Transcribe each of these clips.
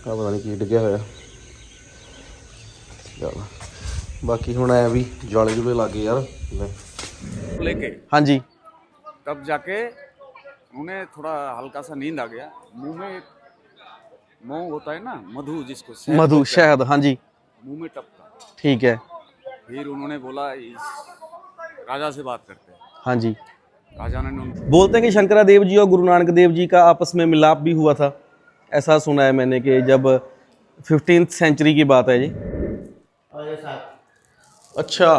ਆ ਪਤਾ ਨਹੀਂ ਕੀ ਡਿੱਗਿਆ ਹੋਇਆ ਚਲ ਬਾਕੀ ਹੁਣ ਐ ਵੀ ਜਾਲੇ ਜੁਲੇ ਲੱਗੇ ਯਾਰ ਲੈ लेके ਹਾਂਜੀ तब जाके उन्हें थोड़ा हल्का सा नींद आ गया मुंह में मोह होता है ना मधु जिसको शहद ਮਧੂ बोलते हैं, ਸ਼ਹਿਦ ਹਾਂਜੀ मुंह में टपका ਠੀਕ है फिर उन्होंने बोला इस राजा से बात करते हैं ਹਾਂਜੀ राजा ने उन बोलते हैं कि शंकरादेव जी और गुरु नानक देव जी का आपस में मिलाप भी हुआ था ऐसा सुना है मैंने कि जब फिफ्टीन सेंचुरी की बात है जी। अच्छा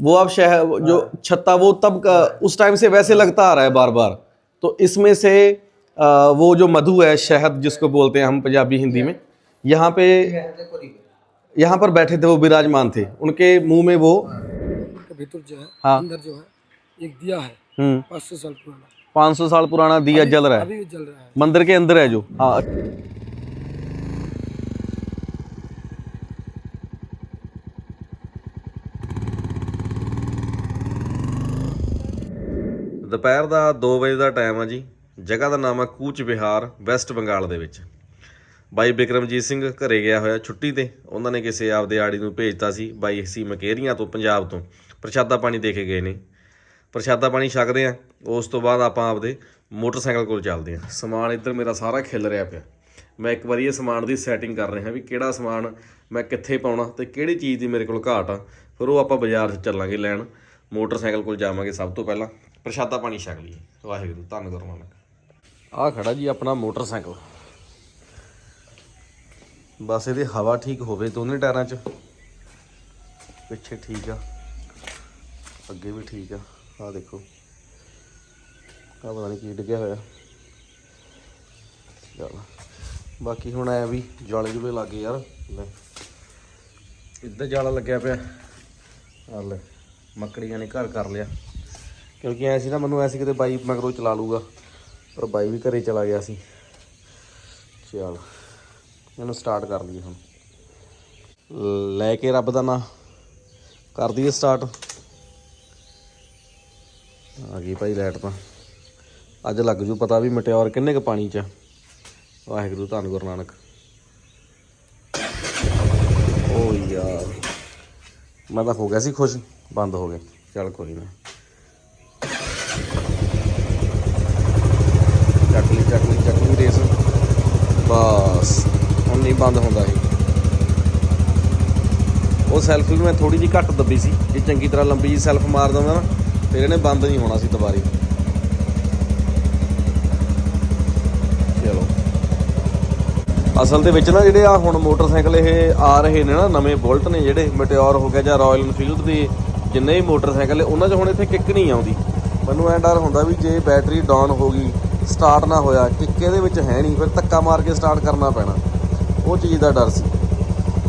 वो अब शहर जो छत्ता वो तब का उस टाइम से वैसे लगता आ रहा है बार बार तो इसमें से वो जो मधु है शहद जिसको बोलते हैं हम पंजाबी हिंदी में यहाँ पे यहाँ पर बैठे थे वो विराजमान थे। उनके मुँह में वो भीतर जो है हाँ। अंदर जो है एक दिया है हम्म। पाँच सौ साल पुराना। 500 साल पुराना दिया जल रहा है अभी भी जल रहा है मंदिर के अंदर है जो हाँ ਦੁਪਹਿਰ ਦਾ 2 ਵਜੇ ਦਾ ਟਾਈਮ ਆ ਜੀ ਜਗ੍ਹਾ ਦਾ ਨਾਮ ਆ ਕੂਚ ਵਿਹਾਰ ਵੈਸਟ ਬੰਗਾਲ ਦੇ ਵਿੱਚ ਬਾਈ ਬਿਕਰਮਜੀਤ ਸਿੰਘ ਘਰੇ ਗਿਆ ਹੋਇਆ ਛੁੱਟੀ ਤੇ ਉਹਨਾਂ ਨੇ ਕਿਸੇ ਆਪਦੇ ਆੜੀ ਨੂੰ ਭੇਜਤਾ ਸੀ ਬਾਈ ਸੀ ਮਕੇਰੀਆਂ ਤੋਂ ਪੰਜਾਬ ਤੋਂ ਪ੍ਰਸ਼ਾਦਾ ਪਾਣੀ ਦੇ ਕੇ ਗਏ ਨੇ ਪ੍ਰਸ਼ਾਦਾ ਪਾਣੀ ਛਕਦੇ ਆ, ਉਸ ਤੋਂ ਬਾਅਦ ਆਪਾਂ ਆਪਦੇ ਮੋਟਰਸਾਈਕਲ ਕੋਲ ਚੱਲਦੇ ਆ। ਸਮਾਨ ਇੱਧਰ ਮੇਰਾ ਸਾਰਾ ਖਿਲ ਰਿਹਾ ਪਿਆ। ਮੈਂ ਇੱਕ ਵਾਰੀ ਇਹ ਸਮਾਨ ਦੀ ਸੈਟਿੰਗ ਕਰ ਰਿਹਾ ਵੀ ਕਿਹੜਾ ਸਮਾਨ ਮੈਂ ਕਿੱਥੇ ਪਾਉਣਾ ਤੇ ਕਿਹੜੀ ਚੀਜ਼ ਦੀ ਮੇਰੇ ਕੋਲ ਘਾਟ ਆ, ਫਿਰ ਉਹ ਆਪਾਂ ਬਾਜ਼ਾਰ 'ਚ ਚੱਲਾਂਗੇ ਲੈਣ। ਮੋਟਰਸਾਈਕਲ ਕੋਲ ਜਾਵਾਂਗੇ ਸਭ ਤੋਂ ਪਹਿਲਾਂ। ਪ੍ਰਸ਼ਾਦਾ ਪਾਣੀ ਛਕ ਲਈਏ। ਵਾਹਿਗੁਰੂ ਧੰਨ ਗੁਰੂ ਨਾਨਕ ਆਹ ਖੜਾ ਜੀ ਆਪਣਾ ਮੋਟਰਸਾਈਕਲ। ਬਸ ਇਹਦੀ ਹਵਾ ਠੀਕ ਹੋਵੇ ਦੋਨੇ ਟਾਇਰਾਂ 'ਚ। ਪਿੱਛੇ ਠੀਕ ਆ। ਅੱਗੇ ਵੀ ਠੀਕ ਆ। ਆਹ ਦੇਖੋ। ਆਹ ਪਤਾ ਨਹੀਂ ਕੀ ਡਿੱਗਿਆ ਹੋਇਆ। ਚਲ। ਬਾਕੀ ਹੁਣ ਐ ਵੀ ਜਾਲੇ ਜੁਲੇ ਲੱਗੇ ਯਾਰ। ਲੈ। ਇੱਧਰ ਜਾਲਾ ਲੱਗਿਆ ਪਿਆ। ਆ ਲੈ, ਮੱਕੜੀਆਂ ਨੇ ਘਰ ਕਰ ਲਿਆ। ਕਿਉਂਕਿ ਐ ਸੀ ਨਾ, ਮੈਨੂੰ ਐਸੀ ਕਿਤੇ ਬਾਈ ਮਗਰੋਂ ਚਲਾ ਲੂਗਾ। ਪਰ ਬਾਈ ਵੀ ਘਰੇ ਚਲਾ ਗਿਆ ਸੀ। ਚਲ। ਇਹਨੂੰ ਸਟਾਰਟ ਕਰ ਲਈਏ ਹੁਣ। ਲੈ ਕੇ ਰੱਬ ਦਾ ਨਾਂ। ਕਰ ਦਈਏ ਸਟਾਰਟ ਆ ਗਈ ਭਾਈ ਲਾਈਟ ਤਾਂ। ਅੱਜ ਲੱਗ ਜੂ, ਪਤਾ ਵੀ ਮਟਿਓਰ ਕਿੰਨੇ ਕ ਪਾਣੀ ਚ ਵਾਹਿਗੁਰੂ, ਧੰਨ ਗੁਰੂ ਨਾਨਕ। ਓ ਯਾਰ, ਮੈਂ ਤਾਂ ਹੋ ਗਿਆ ਸੀ ਖੁਸ਼, ਬੰਦ ਹੋ ਗਿਆ। ਚੱਲ ਕੋਈ ਨਾ। ਚੱਕ ਲਈ ਚੱਕ ਲਈ ਚੱਕ ਲਈ ਰੇਸ। ਬਸ, ਹੁਣ ਨਹੀਂ ਬੰਦ ਹੁੰਦਾ ਇਹ। ਉਹ ਸੈਲਫ ਵੀ ਮੈਂ ਥੋੜੀ ਜਿਹੀ ਘੱਟ ਦੱਬੀ ਸੀ, ਜੇ ਚੰਗੀ ਤਰ੍ਹਾਂ ਲੰਬੀ ਜਿਹੀ ਸੈਲਫ ਮਾਰ ਦਿੰਦਾ ਨਾ। ਫਿਰ ਇਹਨੇ ਬੰਦ ਨਹੀਂ ਹੋਣਾ ਸੀ ਦੁਬਾਰੀ। ਚਲੋ। ਅਸਲ ਦੇ ਵਿੱਚ ਨਾ ਜਿਹੜੇ ਆ ਹੁਣ ਮੋਟਰਸਾਈਕਲ ਇਹ ਆ ਰਹੇ ਨੇ ਨਾ ਨਵੇਂ ਬੁਲਟ ਨੇ ਜਿਹੜੇ ਮਟਿਓਰ ਹੋ ਗਿਆ ਜਾਂ ਰਾਇਲ ਇਨਫੀਲਡ ਦੇ ਜਿੰਨੇ ਵੀ ਮੋਟਰਸਾਈਕਲ ਨੇ, ਉਹਨਾਂ 'ਚ ਹੁਣ ਇੱਥੇ ਕਿੱਕ ਨਹੀਂ ਆਉਂਦੀ। ਮੈਨੂੰ ਐ ਡਰ ਹੁੰਦਾ ਵੀ ਜੇ ਬੈਟਰੀ ਡਾਊਨ ਹੋ ਗਈ ਸਟਾਰਟ ਨਾ ਹੋਇਆ ਕਿੱਕ ਇਹਦੇ ਵਿੱਚ ਹੈ ਨਹੀਂ ਫਿਰ ਧੱਕਾ ਮਾਰ ਕੇ ਸਟਾਰਟ ਕਰਨਾ ਪੈਣਾ। ਉਹ ਚੀਜ਼ ਦਾ ਡਰ ਸੀ।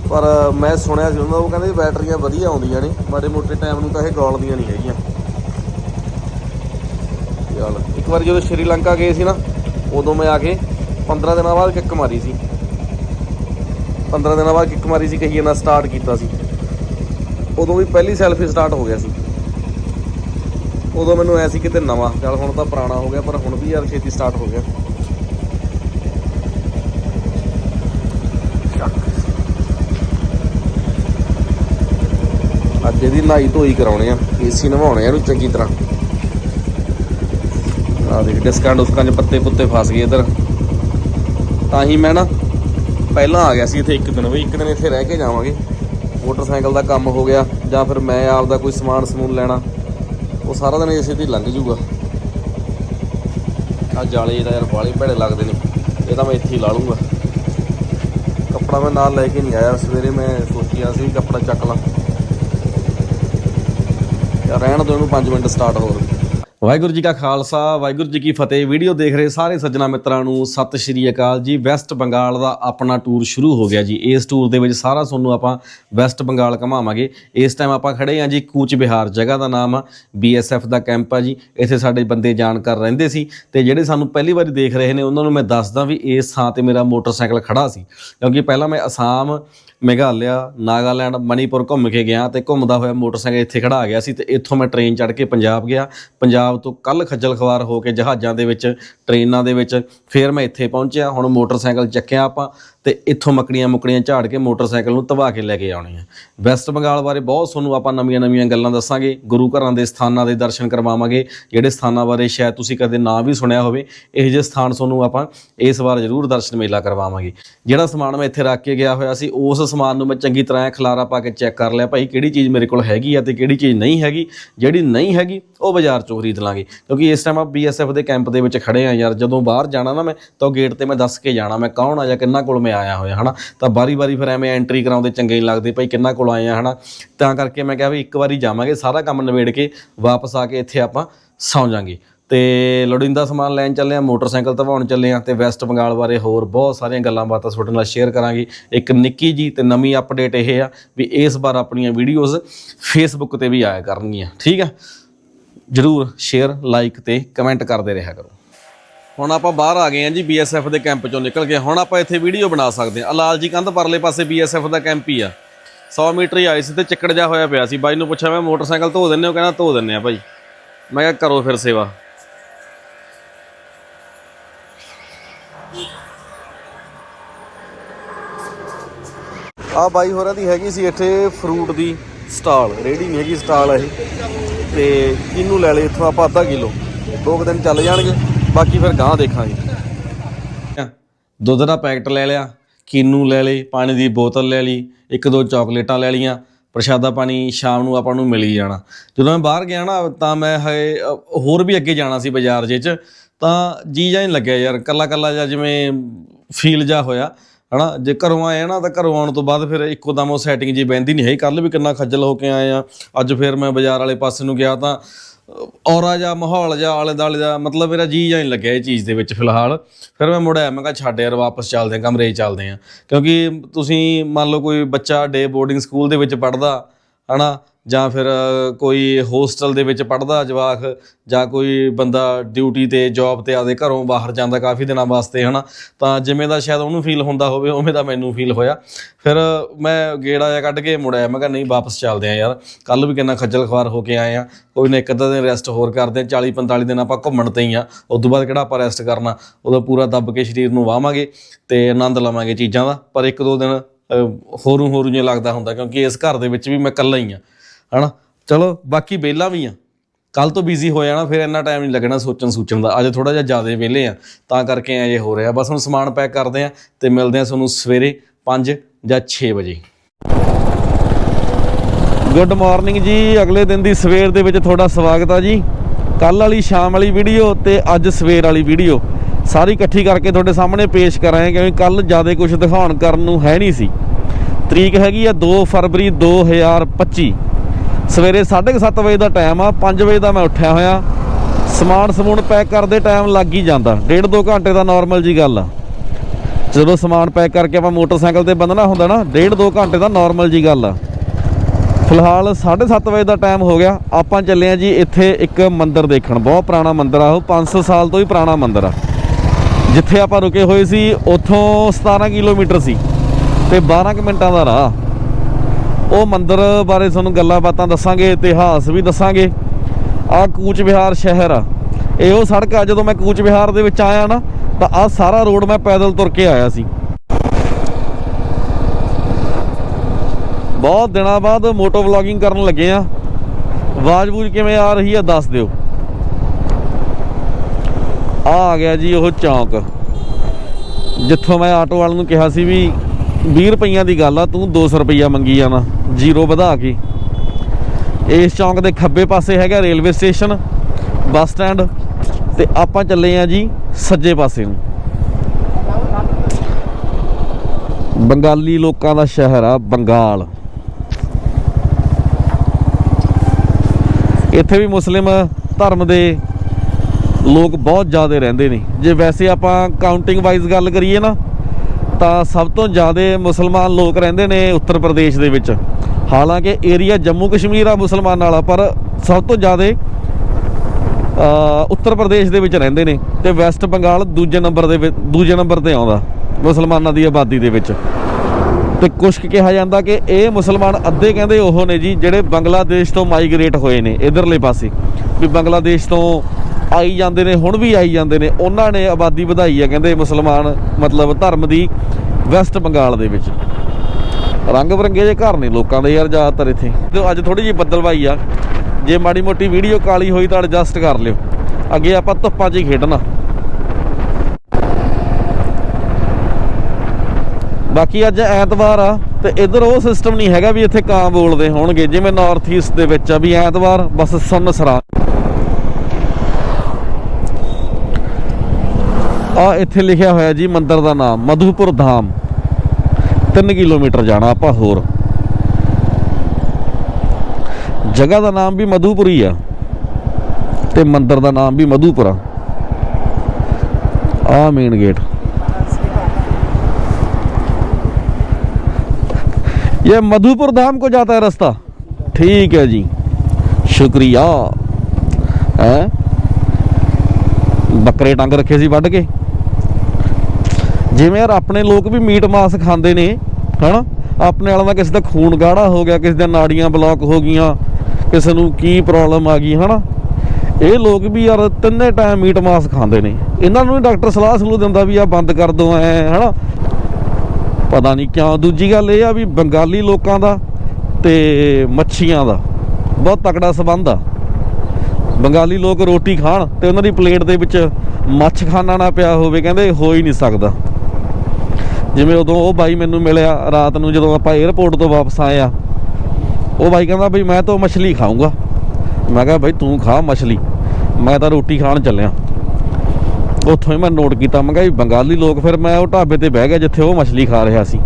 ਪਰ ਮੈਂ ਸੁਣਿਆ ਸੀ ਉਹਨਾਂ ਉਹ ਕਹਿੰਦੇ ਬੈਟਰੀਆਂ ਵਧੀਆ ਆਉਂਦੀਆਂ ਨੇ ਮਾੜੇ ਮੋਟੇ ਟਾਈਮ ਨੂੰ ਤਾਂ ਇਹ ਗੋਲਦੀਆਂ ਨਹੀਂ ਹੈਗੀਆਂ ਚੱਲ ਇੱਕ ਵਾਰੀ ਜਦੋਂ ਸ਼੍ਰੀਲੰਕਾ ਗਏ ਸੀ ਨਾ, ਉਦੋਂ ਮੈਂ ਆ ਕੇ 15 ਦਿਨਾਂ ਬਾਅਦ ਕਿੱਕ ਮਾਰੀ ਸੀ। 15 ਦਿਨਾਂ ਬਾਅਦ ਕਿੱਕ ਮਾਰੀ ਸੀ ਕਹੀਏ ਨਾ ਸਟਾਰਟ ਕੀਤਾ ਸੀ। ਉਦੋਂ ਵੀ ਪਹਿਲੀ ਸੈਲਫੀ ਸਟਾਰਟ ਹੋ ਗਿਆ ਸੀ। ਉਦੋਂ ਮੈਨੂੰ ਐ ਸੀ ਕਿਤੇ ਨਵਾਂ, ਚੱਲ ਹੁਣ ਤਾਂ ਪੁਰਾਣਾ ਹੋ ਗਿਆ, ਪਰ ਹੁਣ ਵੀ ਯਾਰ ਛੇਤੀ ਸਟਾਰਟ ਹੋ ਗਿਆ। ਅੱਜ ਇਹਦੀ ਨਹਾਈ ਧੋਈ ਕਰਾਉਣੇ ਆ ਏਸੀ ਨਵਾਉਣੇ ਆ ਇਹਨੂੰ ਚੰਗੀ ਤਰ੍ਹਾਂ। ਆ ਦੇਖ ਡਿਸਕਾਂ ਡੁਸਕਾਂ 'ਚ ਪੱਤੇ ਪੁੱਤੇ ਫਸ ਗਏ ਇਧਰ। ਤਾਂ ਹੀ ਮੈਂ ਨਾ ਪਹਿਲਾਂ ਆ ਗਿਆ ਸੀ ਇੱਥੇ ਇੱਕ ਦਿਨ ਵੀ, ਇੱਕ ਦਿਨ ਇੱਥੇ ਰਹਿ ਕੇ ਜਾਵਾਂਗੇ। ਮੋਟਰਸਾਈਕਲ ਦਾ ਕੰਮ ਹੋ ਗਿਆ, ਜਾਂ ਫਿਰ ਮੈਂ ਆਪਦਾ ਕੋਈ ਸਮਾਨ ਸਮੂਨ ਲੈਣਾ, ਉਹ ਸਾਰਾ ਦਿਨ ਇਸੇ ਤੇ ਲੰਘ ਜੂਗਾ। ਆ ਜਾਲੇ ਇਹਦਾ ਯਾਰ ਬਾਲੇ ਭੈੜੇ ਲੱਗਦੇ ਨੇ, ਇਹ ਤਾਂ ਮੈਂ ਇੱਥੇ ਹੀ ਲਾ ਲੂੰਗਾ। ਕੱਪੜਾ ਮੈਂ ਨਾਲ ਲੈ ਕੇ ਨਹੀਂ ਆਇਆ, ਸਵੇਰੇ ਮੈਂ ਸੋਚਿਆ ਸੀ ਵੀ ਕੱਪੜਾ ਚੱਕ ਲਾਂ। ਯਾਰ ਰਹਿਣ ਦੋ ਇਹਨੂੰ 5 ਮਿੰਟ ਸਟਾਰਟ ਹੋਰ। ਵਾਹਿਗੁਰੂ ਜੀ ਕਾ ਖਾਲਸਾ, ਵਾਹਿਗੁਰੂ ਜੀ ਕੀ ਫਤਿਹ। ਵੀਡੀਓ ਦੇਖ ਰਹੇ ਸਾਰੇ ਸੱਜਣਾ ਮਿੱਤਰਾਂ ਨੂੰ ਸਤਿ ਸ਼੍ਰੀ ਅਕਾਲ ਜੀ। ਵੈਸਟ ਬੰਗਾਲ ਦਾ ਆਪਣਾ ਟੂਰ ਸ਼ੁਰੂ ਹੋ ਗਿਆ ਜੀ। ਇਸ ਟੂਰ ਦੇ ਵਿੱਚ ਸਾਰਾ ਤੁਹਾਨੂੰ ਆਪਾਂ ਵੈਸਟ ਬੰਗਾਲ ਘਮਾਵਾਂਗੇ। ਇਸ ਟਾਈਮ ਆਪਾਂ ਖੜੇ ਹਾਂ ਜੀ ਕੂਚ ਬਿਹਾਰ, ਜਗ੍ਹਾ ਦਾ ਨਾਮ ਆ। ਬੀਐਸਐਫ ਦਾ ਕੈਂਪ ਆ ਜੀ। ਇੱਥੇ ਸਾਡੇ ਬੰਦੇ ਜਾਣਕਾਰ ਰਹਿੰਦੇ ਸੀ ਤੇ ਜਿਹੜੇ ਸਾਨੂੰ ਪਹਿਲੀ ਵਾਰੀ ਦੇਖ ਰਹੇ ਨੇ, ਉਹਨਾਂ ਨੂੰ ਮੈਂ ਦੱਸਦਾ ਵੀ ਇਸ ਥਾਂ ਤੇ ਮੇਰਾ ਮੋਟਰਸਾਈਕਲ ਖੜਾ ਸੀ। ਕਿਉਂਕਿ ਪਹਿਲਾਂ ਮੈਂ ਅਸਾਮ ਮੇਘਾਲਿਆ, ਨਾਗਾਲੈਂਡ, ਮਣੀਪੁਰ ਘੁੰਮ ਕੇ ਗਿਆ ਤੇ ਘੁੰਮਦਾ ਹੋਇਆ ਮੋਟਰਸਾਈਕਲ ਇੱਥੇ ਖੜਾ ਗਿਆ ਸੀ ਤੇ ਇੱਥੋਂ ਮੈਂ ਟ੍ਰੇਨ ਚੜ੍ਹ ਕੇ ਪੰਜਾਬ ਗਿਆ। ਪੰਜਾਬ ਤੋਂ ਕੱਲ ਖੱਜਲ ਖਵਾਰ ਹੋ ਕੇ ਜਹਾਜ਼ਾਂ ਦੇ ਵਿੱਚ ਟ੍ਰੇਨਾਂ ਦੇ ਵਿੱਚ, ਫਿਰ ਮੈਂ ਇੱਥੇ ਪਹੁੰਚਿਆ, ਹੁਣ ਮੋਟਰਸਾਈਕਲ ਚੱਕਿਆ ਆਪਾਂ। ਤੇ ਇੱਥੋਂ ਮੱਕੜੀਆਂ ਮੁੱਕੜੀਆਂ ਝਾੜ ਕੇ ਮੋਟਰਸਾਈਕਲ ਨੂੰ ਤਬਾਹ ਕੇ ਲੈ ਕੇ ਆਉਣੀ ਆ ਵੈਸਟ ਬੰਗਾਲ ਬਾਰੇ ਬਹੁਤ ਤੁਹਾਨੂੰ ਆਪਾਂ ਨਵੀਆਂ-ਨਵੀਆਂ ਗੱਲਾਂ ਦੱਸਾਂਗੇ। ਗੁਰੂ ਘਰਾਂ ਦੇ ਸਥਾਨਾਂ ਦੇ ਦਰਸ਼ਨ ਕਰਵਾਵਾਂਗੇ। ਜਿਹੜੇ ਸਥਾਨਾਂ ਬਾਰੇ ਸ਼ਾਇਦ ਤੁਸੀਂ ਕਦੇ ਨਾਂ ਵੀ ਸੁਣਿਆ ਹੋਵੇ, ਇਹ ਜਿਹੇ ਸਥਾਨ ਤੁਹਾਨੂੰ ਆਪਾਂ ਇਸ ਵਾਰ ਜ਼ਰੂਰ ਦਰਸ਼ਨ ਮੇਲਾ ਕਰਵਾਵਾਂਗੇ। ਜਿਹੜਾ ਸਮਾਨ ਮੈਂ ਇੱਥੇ ਰੱਖ ਕੇ ਗਿਆ ਹੋਇਆ ਸੀ, ਉਸ ਸਮਾਨ ਨੂੰ ਮੈਂ ਚੰਗੀ ਤਰ੍ਹਾਂ ਖਲਾਰਾ ਪਾ ਕੇ ਚੈੱਕ ਕਰ ਲਿਆ, ਭਾਈ ਕਿਹੜੀ ਚੀਜ਼ ਮੇਰੇ ਕੋਲ ਹੈਗੀ ਆ ਤੇ ਕਿਹੜੀ ਚੀਜ਼ ਨਹੀਂ ਹੈਗੀ। ਜਿਹੜੀ ਨਹੀਂ ਹੈਗੀ, ਉਹ ਬਾਜ਼ਾਰ ਚੋਂ ਖਰੀਦ ਲਾਂਗੇ। ਕਿਉਂਕਿ ਇਸ ਟਾਈਮ ਆ ਬੀਐਸਐਫ ਦੇ ਕੈਂਪ ਦੇ ਵਿੱਚ ਖੜੇ ਆ ਯਾਰ, ਜਦੋਂ ਬਾਹਰ ਜਾਣਾ ਨਾ ਮੈਂ, ਤਾਂ ਗੇਟ ਤੇ ਮੈਂ ਦੱਸ ਕੇ ਜਾਣਾ, ਮੈਂ ਕੌਣ ਆ ਜਾਂ ਕਿੰਨਾ ਕੋਲ ਮੈਂ ਆਇਆ ਹੋਇਆ, ਹਨਾ? ਤਾਂ ਬਾਰੀ-ਬਾਰੀ ਫਿਰ ਐਵੇਂ ਐਂਟਰੀ ਕਰਾਉਂਦੇ ਚੰਗੇ ਨਹੀਂ ਲੱਗਦੇ, ਭਾਈ ਕਿੰਨਾ ਕੋਲ ਆਏ ਆ, ਹਨਾ? ਤਾਂ ਕਰਕੇ ਮੈਂ ਕਿਹਾ ਵੀ ਇੱਕ ਵਾਰੀ ਜਾਵਾਂਗੇ, ਸਾਰਾ ਕੰਮ ਨਿਬੇੜ ਕੇ ਵਾਪਸ ਆ ਕੇ ਇੱਥੇ ਆਪਾਂ ਸੌਂ ਜਾਾਂਗੇ। ਤੇ ਲੋੜੀਂਦਾ ਸਮਾਨ ਲੈਣ ਚੱਲੇ ਆ, ਮੋਟਰਸਾਈਕਲ ਧਵਾਉਣ ਚੱਲੇ ਆ ਤੇ ਵੈਸਟ ਬੰਗਾਲ ਬਾਰੇ ਹੋਰ ਬਹੁਤ ਸਾਰੀਆਂ ਗੱਲਾਂ ਬਾਤਾਂ ਤੁਹਾਡੇ ਨਾਲ ਸ਼ੇਅਰ ਕਰਾਂਗੇ। ਇੱਕ ਨਿੱਕੀ ਜੀ ਤੇ ਨਵੀਂ ਅਪਡੇਟ ਇਹ ਆ ਵੀ ਇਸ ਵਾਰ ਆਪਣੀਆਂ ਵੀਡੀਓਜ਼ ਫੇਸਬੁੱਕ ਤੇ ਵੀ ਆਇਆ ਕਰਨਗੀਆਂ, ਠੀਕ ਆ? ਜਰੂਰ ਸ਼ੇਅਰ ਲਾਈਕ ਤੇ ਕਮੈਂਟ ਕਰਦੇ ਰਿਹਾ ਕਰੋ। ਹੁਣ ਆਪਾਂ ਬਾਹਰ ਆ ਗਏ ਆ ਜੀ ਬੀਐਸਐਫ ਦੇ ਕੈਂਪ ਚੋਂ ਨਿਕਲ ਕੇ। ਹੁਣ ਆਪਾਂ ਇੱਥੇ ਵੀਡੀਓ ਬਣਾ ਸਕਦੇ ਆ ਲਾਲ ਜੀ ਕੰਧ ਪਰਲੇ ਪਾਸੇ ਬੀਐਸਐਫ ਦਾ ਕੈਂਪ ਹੀ ਆ। 100 ਮੀਟਰ ਹੀ ਆਏ ਸੀ ਤੇ ਚਿੱਕੜ ਜਾ ਹੋਇਆ ਪਿਆ ਸੀ। ਬਾਈ ਨੂੰ ਪੁੱਛਿਆ, ਮੈਂ ਮੋਟਰਸਾਈਕਲ ਧੋ ਦਿੰਨੇ ਹੋ? ਕਹਿੰਦਾ, ਧੋ ਦਿੰਨੇ ਆ ਭਾਈ। ਮੈਂ ਕਿਹਾ, ਕਰੋ ਫਿਰ ਸੇਵਾ। ਆ ਬਾਈ ਹੋਰਾਂ ਦੀ ਹੈਗੀ ਸੀ ਇੱਥੇ ਫਰੂਟ ਦੀ ਸਟਾਲ। ਰੇੜੀ ਨਹੀਂ ਹੈਗੀ, ਸਟਾਲ ਇਹ। ਤੇ ਇਹਨੂੰ ਲੈ ਲਏ ਇੱਥੋਂ ਆਪਾਂ ਅੱਧਾ ਕਿਲੋ। ਦੋ ਕੁ ਦਿਨ ਚੱਲ ਜਾਣਗੇ। ਬਾਕੀ ਫਿਰ ਗਾਂ ਦੇਖਾਂਗੇ। ਦੁੱਧ ਦਾ ਪੈਕਟ ਲੈ ਲਿਆ, ਕੀਨੂ ਲੈ ਲਈ ਪਾਣੀ ਦੀ ਬੋਤਲ ਲੈ ਲਈ, ਇੱਕ ਦੋ ਚਾਕਲੇਟਾਂ ਲੈ ਲਈਆਂ, ਪ੍ਰਸ਼ਾਦਾ ਪਾਣੀ ਸ਼ਾਮ ਨੂੰ ਆਪਾਂ ਨੂੰ ਮਿਲ ਹੀ ਜਾਣਾ। ਜਦੋਂ ਮੈਂ ਬਾਹਰ ਗਿਆ ਨਾ, ਤਾਂ ਮੈਂ ਹਏ ਹੋਰ ਵੀ ਅੱਗੇ ਜਾਣਾ ਸੀ ਬਾਜ਼ਾਰ ਜੇ ਚ, ਤਾਂ ਜੀ ਜਾਂ ਨਹੀਂ ਲੱਗਿਆ ਯਾਰ ਕੱਲਾ ਕੱਲਾ ਜਿਹਾ ਜਿਵੇਂ ਫੀਲ ਜਾ ਹੋਇਆ, ਹਨਾ? ਜੇ ਘਰੋਂ ਆਏ ਨਾ, ਤਾਂ ਘਰੋਂ ਆਉਣ ਤੋਂ ਬਾਅਦ ਫਿਰ ਇੱਕੋ ਦਮ ਉਹ ਸੈਟਿੰਗ ਜੀ ਬਹਿੰਦੀ ਨਹੀਂ ਹੈ ਕੱਲ ਵੀ ਕਿੰਨਾ ਖੱਜਲ ਹੋ ਕੇ ਆਏ ਆ। ਅੱਜ ਫਿਰ ਮੈਂ ਬਾਜ਼ਾਰ ਵਾਲੇ ਪਾਸੇ ਨੂੰ ਗਿਆ ਤਾਂ ਔਰਾ ਜਾਂ ਮਾਹੌਲ ਜਾਂ ਆਲੇ ਦਾਲੇ ਦਾ ਮਤਲਬ ਮੇਰਾ ਜੀ ਜਾਂ ਨਹੀਂ ਲੱਗਿਆ ਇਹ ਚੀਜ਼ ਦੇ ਵਿੱਚ ਫਿਲਹਾਲ। ਫਿਰ ਮੈਂ ਮੁੜਿਆ, ਮੈਂ ਕਿਹਾ ਛੱਡ ਯਾਰ, ਵਾਪਸ ਚੱਲਦੇ ਹਾਂ, ਕਮਰੇ 'ਚ ਚੱਲਦੇ ਹਾਂ। ਕਿਉਂਕਿ ਤੁਸੀਂ ਮੰਨ ਲਓ ਕੋਈ ਬੱਚਾ ਡੇ ਬੋਰਡਿੰਗ ਸਕੂਲ ਦੇ ਵਿੱਚ ਪੜਦਾ ਹਨਾ? ਜਾਂ ਫਿਰ ਕੋਈ ਹੋਸਟਲ ਦੇ ਵਿੱਚ ਪੜਦਾ ਜਵਾਕ ਜਾਂ ਕੋਈ ਬੰਦਾ ਡਿਊਟੀ ਤੇ ਜੌਬ ਤੇ ਆਦੇ ਘਰੋਂ ਬਾਹਰ ਜਾਂਦਾ ਕਾਫੀ ਦਿਨਾਂ ਵਾਸਤੇ ਹਨਾ? ਤਾਂ ਜਿਵੇਂ ਦਾ ਸ਼ਾਇਦ ਉਹਨੂੰ ਫੀਲ ਹੁੰਦਾ ਹੋਵੇ ਉਵੇਂ ਦਾ ਮੈਨੂੰ ਫੀਲ ਹੋਇਆ। ਫਿਰ ਮੈਂ ਗੇੜਾ ਜਿਹਾ ਕੱਢ ਕੇ ਮੁੜਿਆ। ਮੈਂ ਕਿਹਾ ਨਹੀਂ ਵਾਪਸ ਚੱਲਦੇ ਆ ਯਾਰ। ਕੱਲ ਵੀ ਕਿੰਨਾ ਖੱਜਲ ਖਵਾਰ ਹੋ ਕੇ ਆਏ ਆ। ਕੋਈ ਨਾ ਇੱਕ ਅੱਧਾ ਦਿਨ ਰੈਸਟ ਹੋਰ ਕਰਦੇ ਆ। 40 45 ਦਿਨ ਆਪਾਂ ਘੁੰਮਣ ਤੇ ਹੀ ਆ। ਉਸ ਤੋਂ ਬਾਅਦ ਕਿਹੜਾ ਆਪਾਂ ਰੈਸਟ ਕਰਨਾ? ਉਦੋਂ ਪੂਰਾ ਦੱਬ ਕੇ ਸਰੀਰ ਨੂੰ ਵਾਵਾਂਗੇ ਤੇ ਆਨੰਦ ਲਵਾਂਗੇ ਚੀਜ਼ਾਂ ਦਾ। ਪਰ ਇੱਕ ਦੋ ਦਿਨ ਅ, ਹੋਰੂ ਹੋਰੂ ਜਿਹਾ ਲੱਗਦਾ ਹੁੰਦਾ ਕਿਉਂਕਿ ਇਸ ਘਰ ਦੇ ਵਿੱਚ ਵੀ ਮੈਂ ਇਕੱਲਾ ਹੀ ਆ। ਹਨਾ? ਚਲੋ, ਬਾਕੀ ਵਿਹਲਾ ਵੀ ਆ। ਕੱਲ ਤੋਂ ਬਿਜ਼ੀ ਹੋ ਜਾਣਾ, ਫਿਰ ਇੰਨਾ ਟਾਈਮ ਨਹੀਂ ਲੱਗਣਾ ਸੋਚਣ ਸੂਚਣ ਦਾ। ਅੱਜ ਥੋੜਾ ਜਿਹਾ ਜ਼ਿਆਦਾ ਵਿਹਲੇ ਆ, ਤਾਂ ਕਰਕੇ ਐ ਜੇ ਹੋ ਰਿਹਾ। ਬਸ ਹੁਣ ਸਮਾਨ ਪੈਕ ਕਰਦੇ ਆ ਤੇ ਮਿਲਦੇ ਆ ਤੁਹਾਨੂੰ ਸਵੇਰੇ 5 ਜਾਂ 6 ਵਜੇ। ਗੁੱਡ ਮਾਰਨਿੰਗ ਜੀ। ਅਗਲੇ ਦਿਨ ਦੀ ਸਵੇਰ ਦੇ ਵਿੱਚ ਤੁਹਾਡਾ ਸਵਾਗਤ ਆ ਜੀ। ਕੱਲ ਵਾਲੀ, ਸ਼ਾਮ ਵਾਲੀ ਵੀਡੀਓ ਤੇ ਅੱਜ ਸਵੇਰ ਵਾਲੀ ਵੀਡੀਓ। ਸਾਰੀ ਇਕੱਠੀ ਕਰਕੇ ਤੁਹਾਡੇ ਸਾਹਮਣੇ ਪੇਸ਼ ਕਰਾਂਗੇ, ਕਿਉਂਕਿ ਕੱਲ ਜ਼ਿਆਦਾ ਕੁਝ ਦਿਖਾਉਣ ਕਰਨ ਨੂੰ ਹੈ ਨਹੀਂ ਸੀ। ਤਰੀਕ ਹੈਗੀ ਆ 2 ਫਰਵਰੀ 2025 ਸਵੇਰੇ 7:30 ਵਜੇ ਦਾ ਟਾਈਮ ਆ 5 ਵਜੇ ਦਾ ਮੈਂ ਉੱਠਿਆ ਹੋਇਆ। ਸਮਾਨ ਸਮੂਨ ਪੈਕ ਕਰਦੇ ਟਾਈਮ ਲੱਗ ਹੀ ਜਾਂਦਾ। ਡੇਢ ਦੋ ਘੰਟੇ ਦਾ ਨਾਰਮਲ ਜੀ ਗੱਲ ਆ। ਜਦੋਂ ਸਮਾਨ ਪੈਕ ਕਰਕੇ ਆਪਾਂ ਮੋਟਰਸਾਈਕਲ ਤੇ ਬੰਨਣਾ ਹੁੰਦਾ ਨਾ, ਡੇਢ ਦੋ ਘੰਟੇ ਦਾ ਨਾਰਮਲ ਜੀ ਗੱਲ ਆ। ਫਿਲਹਾਲ 7:30 ਵਜੇ ਦਾ ਟਾਈਮ ਹੋ ਗਿਆ। ਆਪਾਂ ਚੱਲੇ ਆ ਜੀ ਇੱਥੇ ਇੱਕ ਮੰਦਿਰ ਦੇਖਣ। ਬਹੁਤ ਪੁਰਾਣਾ ਮੰਦਿਰ ਆ ਉਹ 500 ਸਾਲ ਤੋਂ ਹੀ ਪੁਰਾਣਾ ਮੰਦਿਰ ਆ। ਜਿੱਥੇ ਆਪਾਂ ਰੁਕੇ ਹੋਏ ਸੀ, ਉੱਥੋਂ 17 ਕਿਲੋਮੀਟਰ ਸੀ। ਤੇ 12 ਕੁ ਮਿੰਟਾਂ ਦਾ ਰਾਹ। ਉਹ ਮੰਦਿਰ ਬਾਰੇ ਤੁਹਾਨੂੰ ਗੱਲਾਂ ਬਾਤਾਂ ਦੱਸਾਂਗੇ, ਇਤਿਹਾਸ ਵੀ ਦੱਸਾਂਗੇ। ਆ ਕੂਚ ਵਿਹਾਰ ਸ਼ਹਿਰ ਆ। ਇਹ ਉਹ ਸੜਕ ਆ, ਜਦੋਂ ਮੈਂ ਕੂਚ ਵਿਹਾਰ ਦੇ ਵਿੱਚ ਆਇਆ ਨਾ, ਤਾਂ ਆ ਸਾਰਾ ਰੋਡ ਮੈਂ ਪੈਦਲ ਤੁਰ ਕੇ ਆਇਆ ਸੀ। ਬਹੁਤ ਦਿਨਾਂ ਬਾਅਦ ਮੋਟੋ ਵਲੌਗਿੰਗ ਕਰਨ ਲੱਗੇ ਆ। ਆਵਾਜ਼ ਬੂਜ ਕਿਵੇਂ ਆ ਰਹੀ ਆ, ਦੱਸ ਦਿਓ। ਆ ਆ ਗਿਆ ਜੀ ਉਹ ਚੌਂਕ। ਜਿੱਥੋਂ ਮੈਂ ਆਟੋ ਵਾਲੇ ਨੂੰ ਕਿਹਾ ਸੀ ਵੀ 20 ਰੁਪਈਆਂ ਦੀ ਗੱਲ ਆ, ਤੂੰ 200 ਰੁਪਈਆ ਮੰਗੀ ਜਾਣਾ, ਜ਼ੀਰੋ ਵਧਾ ਕੇ। ਇਸ ਚੌਂਕ ਦੇ ਖੱਬੇ ਪਾਸੇ ਹੈਗਾ ਰੇਲਵੇ ਸਟੇਸ਼ਨ, ਬੱਸ ਸਟੈਂਡ, ਤੇ ਆਪਾਂ ਚੱਲੇ ਆ ਜੀ ਸੱਜੇ ਪਾਸੇ ਨੂੰ। ਬੰਗਾਲੀ ਲੋਕਾਂ ਦਾ ਸ਼ਹਿਰ ਆ ਬੰਗਾਲ। ਇੱਥੇ ਵੀ ਮੁਸਲਿਮ ਧਰਮ ਦੇ ਲੋਕ ਬਹੁਤ ਜ਼ਿਆਦਾ ਰਹਿੰਦੇ ਨੇ। ਜੇ ਵੈਸੇ ਆਪਾਂ ਕਾਊਂਟਿੰਗ ਵਾਈਜ਼ ਗੱਲ ਕਰੀਏ ਨਾ ਤਾਂ ਸਭ ਤੋਂ ਜ਼ਿਆਦਾ ਮੁਸਲਮਾਨ ਲੋਕ ਰਹਿੰਦੇ ਨੇ ਉੱਤਰ ਪ੍ਰਦੇਸ਼ ਦੇ ਵਿੱਚ। ਹਾਲਾਂਕਿ ਏਰੀਆ ਜੰਮੂ ਕਸ਼ਮੀਰ ਆ ਮੁਸਲਮਾਨ ਵਾਲਾ ਪਰ ਸਭ ਤੋਂ ਜ਼ਿਆਦਾ ਉੱਤਰ ਪ੍ਰਦੇਸ਼ ਦੇ ਵਿੱਚ ਰਹਿੰਦੇ ਨੇ ਤੇ ਵੈਸਟ ਬੰਗਾਲ ਦੂਜੇ ਨੰਬਰ ਦੇ ਵਿੱਚ, ਦੂਜੇ ਨੰਬਰ ਤੇ ਆਉਂਦਾ ਮੁਸਲਮਾਨਾਂ ਦੀ ਆਬਾਦੀ ਦੇ ਵਿੱਚ। ਤੇ ਕੁਛ ਕਿਹਾ ਜਾਂਦਾ ਕਿ ਇਹ ਮੁਸਲਮਾਨ ਅੱਧੇ ਕਹਿੰਦੇ ਉਹ ਨੇ ਜੀ ਜਿਹੜੇ ਬੰਗਲਾਦੇਸ਼ ਤੋਂ ਮਾਈਗ੍ਰੇਟ ਹੋਏ ਨੇ ਇਧਰਲੇ ਪਾਸੇ। ਵੀ ਬੰਗਲਾਦੇਸ਼ ਤੋਂ ਆਈ ਜਾਂਦੇ ਨੇ, ਹੁਣ ਵੀ ਆਈ ਜਾਂਦੇ ਨੇ। ਉਹਨਾਂ ਨੇ ਆਬਾਦੀ ਵਧਾਈ ਆ, ਕਹਿੰਦੇ ਮੁਸਲਮਾਨ ਮਤਲਬ ਧਰਮ ਦੀ ਵੈਸਟ ਬੰਗਾਲ ਦੇ ਵਿੱਚ। ਰੰਗ ਬਰੰਗੇ ਜੇ ਘਰ ਨੇ ਲੋਕਾਂ ਦੇ ਯਾਰ ਜ਼ਿਆਦਾਤਰ ਇੱਥੇ। ਤੇ ਅੱਜ ਥੋੜੀ ਜਿਹੀ ਬੱਦਲਵਾਈ ਆ। ਜੇ ਮਾੜੀ ਮੋਟੀ ਵੀਡੀਓ ਕਾਲੀ ਹੋਈ ਤਾਂ ਐਡਜਸਟ ਕਰ ਲਿਓ। ਅੱਗੇ ਆਪਾਂ ਧੁੱਪਾਂ 'ਚ ਹੀ ਖੇਡਣਾ। ਬਾਕੀ ਅੱਜ ਐਤਵਾਰ ਆ ਤੇ ਇਧਰ ਉਹ ਸਿਸਟਮ ਨਹੀਂ ਹੈਗਾ ਵੀ ਇੱਥੇ ਕਾਂ ਬੋਲਦੇ ਹੋਣਗੇ, ਜਿਵੇਂ ਨਾਰਥ ਈਸਟ ਦੇ ਵਿੱਚ ਆ, ਵੀ ਐਤਵਾਰ ਬਸ ਸੁੰਨਸਰਾ ਆ ਇੱਥੇ ਲਿਖਿਆ ਹੋਇਆ ਜੀ ਮੰਦਿਰ ਦਾ ਨਾਮ ਮਧੂਪੁਰ ਧਾਮ 3 ਕਿਲੋਮੀਟਰ ਜਾਣਾ ਆਪਾਂ ਹੋਰ ਜਗ੍ਹਾ ਦਾ ਨਾਮ ਵੀ ਮਧੂਪੁਰੀ ਆ ਤੇ ਮੰਦਿਰ ਦਾ ਨਾਮ ਵੀ ਮਧੂਪੁਰਾ ਆ ਮੇਨ ਗੇਟ ये मधुपुर धाम को जाता है रास्ता ठीक है जी शुक्रिया है ਬੱਕਰੇ ਟੰਗ ਰੱਖੇ ਸੀ ਵੱਢ ਕੇ ਜਿਵੇਂ ਯਾਰ ਆਪਣੇ ਲੋਕ ਵੀ ਮੀਟ ਮਾਸ ਖਾਂਦੇ ਨੇ, ਹਨਾ? ਆਪਣੇ ਵਾਲਾ ਦਾ ਕਿਸੇ ਦਾ ਖੂਨ ਗਾੜਾ ਹੋ ਗਿਆ, ਕਿਸੇ ਦੀਆਂ ਨਾੜੀਆਂ ਬਲੌਕ ਹੋ ਗਈਆਂ, ਕਿਸੇ ਨੂੰ ਕੀ ਪ੍ਰੋਬਲਮ ਆ ਗਈ, ਹਨਾ? ਇਹ ਲੋਕ ਵੀ ਯਾਰ ਤਿੰਨੇ ਟਾਈਮ ਮੀਟ ਮਾਸ ਖਾਂਦੇ ਨੇ। ਇਹਨਾਂ ਨੂੰ ਵੀ ਡਾਕਟਰ ਸਲਾਹ ਸਲੂਹ ਦਿੰਦਾ ਵੀ ਆ ਬੰਦ ਕਰ ਦੋ ਐ, ਹਨਾ? ਪਤਾ ਨਹੀਂ ਕਿਉਂ। ਦੂਜੀ ਗੱਲ ਇਹ ਆ ਵੀ ਬੰਗਾਲੀ ਲੋਕਾਂ ਦਾ ਤੇ ਮੱਛੀਆਂ ਦਾ ਬਹੁਤ ਤਕੜਾ ਸਬੰਧ ਆ। ਬੰਗਾਲੀ ਲੋਕ ਰੋਟੀ ਖਾਣ ਤੇ ਉਹਨਾਂ ਦੀ ਪਲੇਟ ਦੇ ਵਿੱਚ ਮੱਛ ਖਾਣਾ ਨਾ ਪਿਆ ਹੋਵੇ, ਕਹਿੰਦੇ ਹੋ ਹੀ ਨਹੀਂ ਸਕਦਾ। ਜਿਵੇਂ ਉਦੋਂ ਉਹ ਬਾਈ ਮੈਨੂੰ ਮਿਲਿਆ ਰਾਤ ਨੂੰ ਜਦੋਂ ਆਪਾਂ 에ਅਰਪੋਰਟ ਤੋਂ ਵਾਪਸ ਆਏ ਆ, ਉਹ ਬਾਈ ਕਹਿੰਦਾ ਬਈ ਮੈਂ ਤਾਂ ਮਛਲੀ ਖਾਊਂਗਾ। ਮੈਂ ਕਿਹਾ ਬਈ ਤੂੰ ਖਾ ਮੱਛਲੀ, ਮੈਂ ਤਾਂ ਰੋਟੀ ਖਾਣ ਚੱਲਿਆ। ਉੱਥੋਂ ਹੀ ਮੈਂ ਨੋਟ ਕੀਤਾ, ਮੈਂ ਕਿਹਾ ਵੀ ਬੰਗਾਲੀ ਲੋਕ ਫਿਰ ਮੈਂ ਉਹ ਢਾਬੇ ਤੇ ਬਹਿ ਗਿਆ ਜਿੱਥੇ ਉਹ ਮੱਛਲੀ ਖਾ ਰਿਹਾ ਸੀ।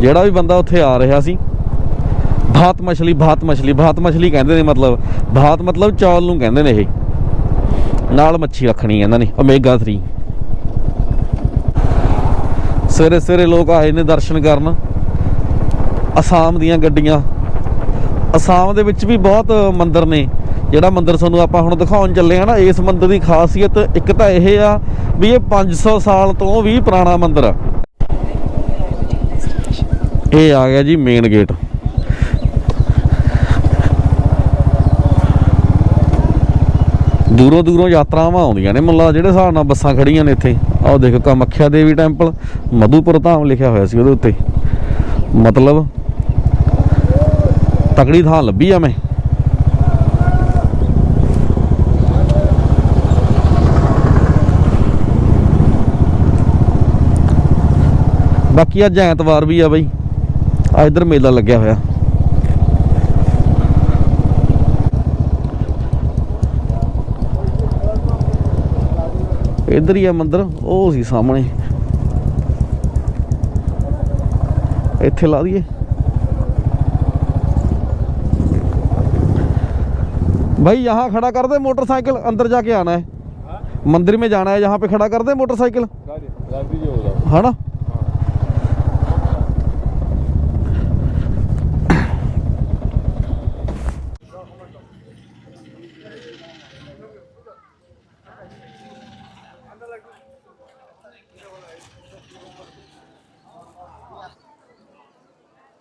ਜਿਹੜਾ ਵੀ ਬੰਦਾ ਉੱਥੇ ਆ ਰਿਹਾ ਸੀ, ਭਾਤ ਮਛਲੀ ਭਾਤ ਮਛਲੀ ਭਾਤ ਮਛਲੀ ਕਹਿੰਦੇ ਨੇ ਮਤਲਬ, ਭਾਤ ਮਤਲਬ ਚੌਲ ਨੂੰ ਕਹਿੰਦੇ ਨੇ ਇਹ। ਨਾਲ ਮੱਛੀ ਰੱਖਣੀ ਇਹਨਾਂ ਨੇ ਓਮੇਗਾ 3 ਸਵੇਰੇ ਸਵੇਰੇ ਲੋਕ ਆਏ ਨੇ ਦਰਸ਼ਨ ਕਰਨ। ਅਸਾਮ ਦੀਆਂ ਗੱਡੀਆਂ। ਅਸਾਮ ਦੇ ਵਿੱਚ ਵੀ ਬਹੁਤ ਮੰਦਿਰ ਨੇ। ਜਿਹੜਾ ਮੰਦਿਰ ਤੁਹਾਨੂੰ ਆਪਾਂ ਹੁਣ ਦਿਖਾਉਣ ਚੱਲੇ ਆ ਨਾ, ਇਸ ਮੰਦਿਰ ਦੀ ਖਾਸੀਅਤ ਇੱਕ ਤਾਂ ਇਹ ਆ ਵੀ ਇਹ 500 ਸਾਲ ਤੋਂ ਵੀ ਪੁਰਾਣਾ ਮੰਦਿਰ ਆ। ਇਹ ਆ ਗਿਆ ਜੀ ਮੇਨ ਗੇਟ ਦੂਰੋਂ ਦੂਰੋਂ ਯਾਤਰਾਵਾਂ ਆਉਂਦੀਆਂ ਨੇ। ਮੁੱਲਾ ਜਿਹੜੇ ਹਿਸਾਬ ਨਾਲ ਬੱਸਾਂ ਖੜੀਆਂ ਨੇ ਇੱਥੇ। ਆਹ ਦੇਖੋ ਕਾਮੱਖਿਆ ਦੇਵੀ ਟੈਂਪਲ, ਮਧੂਪੁਰ ਧਾਮ ਲਿਖਿਆ ਹੋਇਆ ਸੀ ਉਹਦੇ ਉੱਤੇ। ਮਤਲਬ ਤਕੜੀ ਥਾਂ ਲੱਭੀ ਆ ਮੈਂ। ਬਾਕੀ ਅੱਜ ਐਤਵਾਰ ਵੀ ਆ ਬਈ। ਆ ਇਧਰ ਮੇਲਾ ਲੱਗਿਆ ਹੋਇਆ। ਇਧਰ ਹੀ ਆ ਮੰਦਿਰ ਉਹ ਸੀ ਸਾਹਮਣੇ ਇੱਥੇ ਲਾ ਦਈਏ भाई यहाँ खड़ा कर दे मोटरसाइकिल अंदर जाके आना है मंदिर में जाना है यहाँ पे खड़ा कर दे मोटरसाइकिल है ना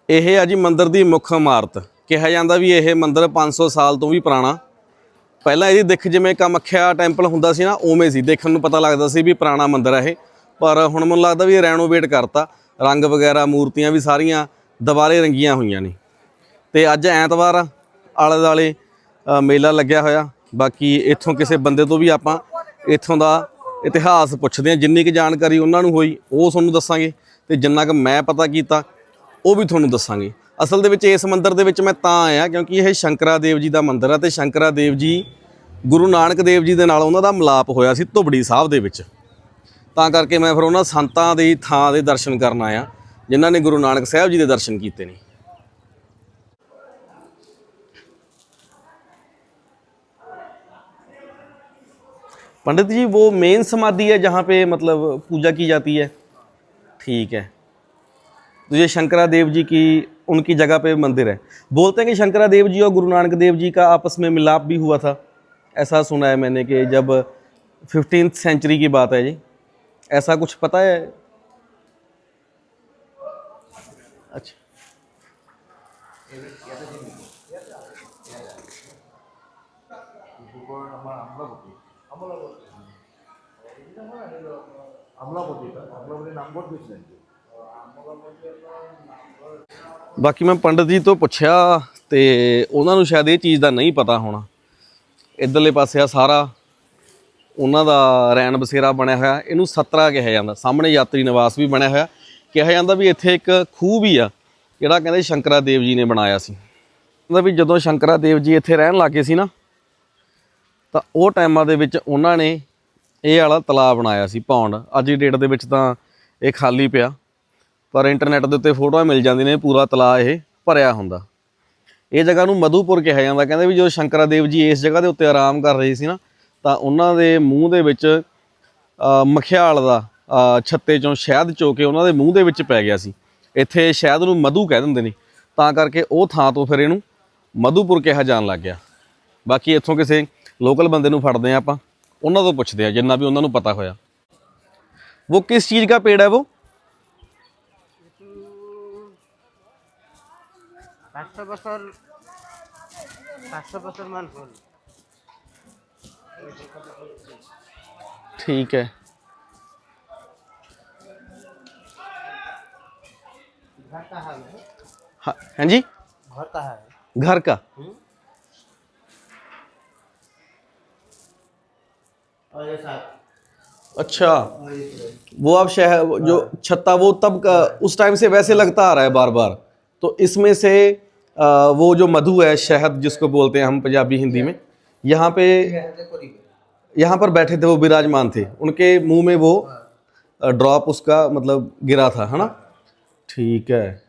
ਇਹ ਆ ਜੀ ਮੰਦਿਰ ਦੀ ਮੁੱਖ ਇਮਾਰਤ। ਕਿਹਾ ਜਾਂਦਾ ਵੀ ਇਹ ਮੰਦਿਰ 500 ਸਾਲ ਤੋਂ ਵੀ ਪੁਰਾਣਾ। ਪਹਿਲਾਂ ਇਹਦੀ ਦਿੱਖ ਜਿਵੇਂ ਕਾਮੱਖਿਆ ਟੈਂਪਲ ਹੁੰਦਾ ਸੀ ਨਾ ਉਵੇਂ ਸੀ। ਦੇਖਣ ਨੂੰ ਪਤਾ ਲੱਗਦਾ ਸੀ ਵੀ ਪੁਰਾਣਾ ਮੰਦਿਰ ਹੈ ਇਹ। ਪਰ ਹੁਣ ਮੈਨੂੰ ਲੱਗਦਾ ਵੀ ਇਹ ਰੈਨੋਵੇਟ ਕਰਤਾ। ਰੰਗ ਵਗੈਰਾ ਮੂਰਤੀਆਂ ਵੀ ਸਾਰੀਆਂ ਦੁਬਾਰੇ ਰੰਗੀਆਂ ਹੋਈਆਂ ਨੇ। ਤੇ ਅੱਜ ਐਤਵਾਰ ਆ, ਆਲੇ ਦਾਲੇ ਮੇਲਾ ਲੱਗਿਆ ਹੋਇਆ। ਬਾਕੀ ਇੱਥੋਂ ਕਿਸੇ ਬੰਦੇ ਤੋਂ ਵੀ ਆਪਾਂ ਇੱਥੋਂ ਦਾ ਇਤਿਹਾਸ ਪੁੱਛਦੇ ਹਾਂ। ਜਿੰਨੀ ਕੁ ਜਾਣਕਾਰੀ ਉਹਨਾਂ ਨੂੰ ਹੋਈ ਉਹ ਤੁਹਾਨੂੰ ਦੱਸਾਂਗੇ। ਤੇ ਜਿੰਨਾ ਕੁ ਮੈਂ ਪਤਾ ਕੀਤਾ ਉਹ ਵੀ ਤੁਹਾਨੂੰ ਦੱਸਾਂਗੇ ਅਸਲ ਦੇ ਵਿੱਚ ਇਸ ਮੰਦਿਰ ਦੇ ਵਿੱਚ ਮੈਂ ਤਾਂ ਆਇਆ ਕਿਉਂਕਿ ਇਹ ਸ਼ੰਕਰਾ ਦੇਵ ਜੀ ਦਾ ਮੰਦਿਰ ਹੈ ਤੇ ਸ਼ੰਕਰਾ ਦੇਵ ਜੀ ਗੁਰੂ ਨਾਨਕ ਦੇਵ ਜੀ ਦੇ ਨਾਲ ਉਹਨਾਂ ਦਾ ਮਿਲਾਪ ਹੋਇਆ ਸੀ ਧੁਬੜੀ ਸਾਹਿਬ ਦੇ ਵਿੱਚ ਤਾਂ ਕਰਕੇ ਮੈਂ ਫਿਰ ਉਹਨਾਂ ਸੰਤਾਂ ਦੀ ਥਾਂ ਦੇ ਦਰਸ਼ਨ ਕਰਨ ਆਇਆ ਜਿਨ੍ਹਾਂ ਨੇ ਗੁਰੂ ਨਾਨਕ ਸਾਹਿਬ ਜੀ ਦੇ ਦਰਸ਼ਨ ਕੀਤੇ ਨੇ पंडित जी वो मेन समाधि है जहाँ पे मतलब पूजा की जाती है ठीक है तो ये शंकरा देव जी की, उनकी जगह पे मंदिर है। बोलते हैं कि शंकरा देव जी और गुरु नानक देव जी का आपस में मिलाप भी हुआ था। ऐसा सुना है मैंने कि जब फिफ्टीन सेंचुरी की बात है जी, ऐसा कुछ पता है? अच्छा। ਬਾਕੀ ਮੈਂ ਪੰਡਤ ਜੀ ਤੋਂ ਪੁੱਛਿਆ ਤੇ ਉਹਨਾਂ ਨੂੰ ਸ਼ਾਇਦ ਇਹ ਚੀਜ਼ ਦਾ ਨਹੀਂ ਪਤਾ ਹੋਣਾ। ਇਧਰਲੇ ਪਾਸੇ ਆ ਸਾਰਾ। ਉਹਨਾਂ ਦਾ ਰੈਣ ਬਸੇਰਾ ਬਣਿਆ ਹੋਇਆ। ਇਹਨੂੰ ਸਤਰਾ ਕਿਹਾ ਜਾਂਦਾ। ਸਾਹਮਣੇ ਯਾਤਰੀ ਨਿਵਾਸ ਵੀ ਬਣਿਆ ਹੋਇਆ। ਕਿਹਾ ਜਾਂਦਾ ਵੀ ਇੱਥੇ ਇੱਕ ਖੂਹ ਵੀ ਆ, ਜਿਹੜਾ ਕਹਿੰਦੇ ਸ਼ੰਕਰਾ ਦੇਵ ਜੀ ਨੇ ਬਣਾਇਆ ਸੀ। ਕਹਿੰਦਾ ਵੀ ਜਦੋਂ ਸ਼ੰਕਰਾ ਦੇਵ ਜੀ ਇੱਥੇ ਰਹਿਣ ਲੱਗੇ ਸੀ ਨਾ, ਤਾਂ ਉਹ ਟਾਈਮਾਂ ਦੇ ਵਿੱਚ ਉਹਨਾਂ ਨੇ ਇਹ ਵਾਲਾ ਤਲਾਬ ਬਣਾਇਆ ਸੀ, ਪੌਂਡ। ਅੱਜ ਦੀ ਡੇਟ ਦੇ ਵਿੱਚ ਤਾਂ ਇਹ ਖਾਲੀ ਪਿਆ। ਪਰ ਇੰਟਰਨੈਟ ਦੇ ਉੱਤੇ ਫੋਟੋਆਂ ਮਿਲ ਜਾਂਦੀਆਂ ਨੇ, ਪੂਰਾ ਤਲਾ ਇਹ ਭਰਿਆ ਹੁੰਦਾ। ਇਹ ਜਗ੍ਹਾ ਨੂੰ ਮਧੂਪੁਰ ਕਿਹਾ ਜਾਂਦਾ। ਕਹਿੰਦੇ ਵੀ ਜਦੋਂ ਸ਼ੰਕਰਾ ਦੇਵ ਜੀ ਇਸ ਜਗ੍ਹਾ ਦੇ ਉੱਤੇ ਆਰਾਮ ਕਰ ਰਹੇ ਸੀ ਨਾ, ਤਾਂ ਉਹਨਾਂ ਦੇ ਮੂੰਹ ਦੇ ਵਿੱਚ ਮਖਿਆਲ ਦਾ ਛੱਤੇ ਚੋਂ ਸ਼ਹਿਦ ਚੋ ਕੇ ਉਹਨਾਂ ਦੇ ਮੂੰਹ ਦੇ ਵਿੱਚ ਪੈ ਗਿਆ ਸੀ। ਇੱਥੇ ਸ਼ਹਿਦ ਨੂੰ ਮਧੂ ਕਹਿ ਦਿੰਦੇ ਨੇ। ਤਾਂ ਕਰਕੇ ਉਹ ਥਾਂ ਤੋਂ ਫਿਰ ਇਹਨੂੰ ਮਧੂਪੁਰ ਕਿਹਾ ਜਾਣ ਲੱਗ ਗਿਆ। ਬਾਕੀ ਇੱਥੋਂ ਕਿਸੇ ਲੋਕਲ ਬੰਦੇ ਨੂੰ ਫੜਦੇ ਆ ਆਪਾਂ। ਉਹਨਾਂ ਤੋਂ ਪੁੱਛਦੇ ਆ ਜਿੰਨਾ ਵੀ ਉਹਨਾਂ ਨੂੰ ਪਤਾ ਹੋਇਆ। ਉਹ ਕਿਸ ਚੀਜ਼ ਦਾ ਪੇੜ ਹੈ ਉਹ? পাঁচশো বছর পাঁচশো বছর মান হল ठीक है घर का है ना? हाँ हाँ जी घर का है घर का और ये साथ अच्छा और ये वो अब शहर जो छत्ता वो तब का उस टाइम से वैसे लगता आ रहा है बार बार तो इसमें से आ, वो जो मधु है शहद जिसको बोलते हैं हम पंजाबी हिंदी में यहाँ पे यहाँ पर बैठे थे वो विराजमान थे। उनके मुँह में वो ड्रॉप उसका मतलब गिरा था है ना? ठीक है।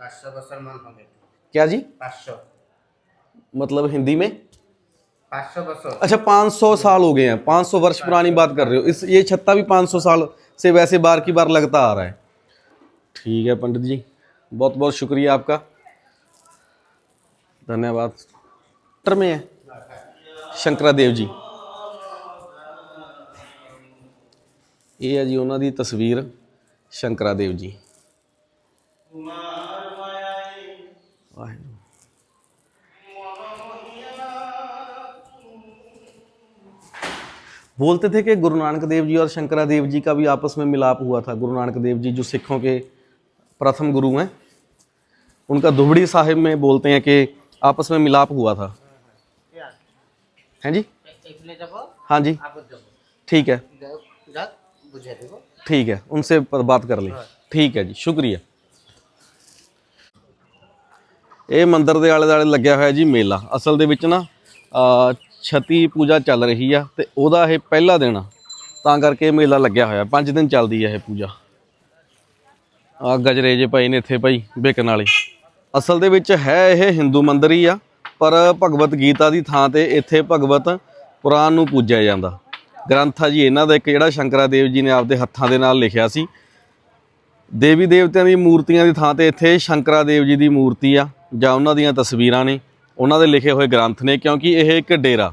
क्या जी? मतलब हिंदी में? अच्छा पाँच सौ साल हो गए हैं। पाँच सौ वर्ष पुरानी बात कर रहे हो। इस ये छत्ता भी पाँच सौ साल से वैसे बार की बार लगता आ रहा है। ठीक है पंडित जी। बहुत बहुत शुक्रिया आपका। धन्यवाद टर में है ਸ਼ੰਕਰਾ ਦੇਵ ਜੀ ਇਹ ਹੈ ਜੀ ਉਹਨਾਂ ਦੀ ਤਸਵੀਰ ਸ਼ੰਕਰਾ ਦੇਵ ਜੀ ਵਾਹਿਗੁਰੂ बोलते थे कि गुरु नानक देव जी और शंकरा देव जी का भी आपस में मिलाप हुआ था गुरु नानक देव जी जो सिखों के प्रथम गुरु हैं उनका धुबड़ी साहिब में बोलते हैं कि आपस में मिलाप हुआ था हैं जी हाँ जी ठीक है ठीक है उनसे बात कर ली ਠੀਕ ਹੈ ਜੀ। ਸ਼ੁਕਰੀਆ। ਇਹ ਮੰਦਿਰ ਦੇ ਆਲੇ ਦਾਲੇ ਲੱਗਿਆ ਹੋਇਆ ਜੀ ਮੇਲਾ। ਅਸਲ ਦੇ ਵਿੱਚ ਨਾ ਛਤੀ ਪੂਜਾ ਚੱਲ ਰਹੀ ਆ ਤੇ ਉਹਦਾ ਇਹ ਪਹਿਲਾ ਦਿਨ ਆ। ਤਾਂ ਕਰਕੇ ਮੇਲਾ ਲੱਗਿਆ ਹੋਇਆ। 5 ਦਿਨ ਚੱਲਦੀ ਆ ਇਹ ਪੂਜਾ। ਆ ਗਜਰੇ ਜੇ ਪਏ ਨੇ ਇੱਥੇ ਭਾਈ, ਵਿਕਣ ਵਾਲੇ। ਅਸਲ ਦੇ ਵਿੱਚ ਹੈ ਇਹ ਹਿੰਦੂ ਮੰਦਰ ਹੀ ਆ, ਪਰ ਭਗਵਤ ਗੀਤਾ ਦੀ ਥਾਂ ਤੇ ਇੱਥੇ ਭਗਵਤ ਪੁਰਾਣ ਨੂੰ ਪੂਜਿਆ ਜਾਂਦਾ। ਗ੍ਰੰਥ ਆ ਜੀ, ਇਹਨਾਂ ਦਾ ਇੱਕ ਜਿਹੜਾ ਸ਼ੰਕਰਾ ਦੇਵ ਜੀ ਨੇ ਆਪਦੇ ਹੱਥਾਂ ਦੇ ਨਾਲ ਲਿਖਿਆ ਸੀ। ਦੇਵੀ ਦੇਵਤਿਆਂ ਦੀ ਮੂਰਤੀਆਂ ਦੀ ਥਾਂ ਤੇ ਇੱਥੇ ਸ਼ੰਕਰਾ ਦੇਵ ਜੀ ਦੀ ਮੂਰਤੀ ਆ, ਜਾਂ ਉਹਨਾਂ ਦੀਆਂ ਤਸਵੀਰਾਂ ਨੇ, ਉਹਨਾਂ ਦੇ ਲਿਖੇ ਹੋਏ ਗ੍ਰੰਥ ਨੇ, ਕਿਉਂਕਿ ਇਹ ਇੱਕ ਡੇਰਾ।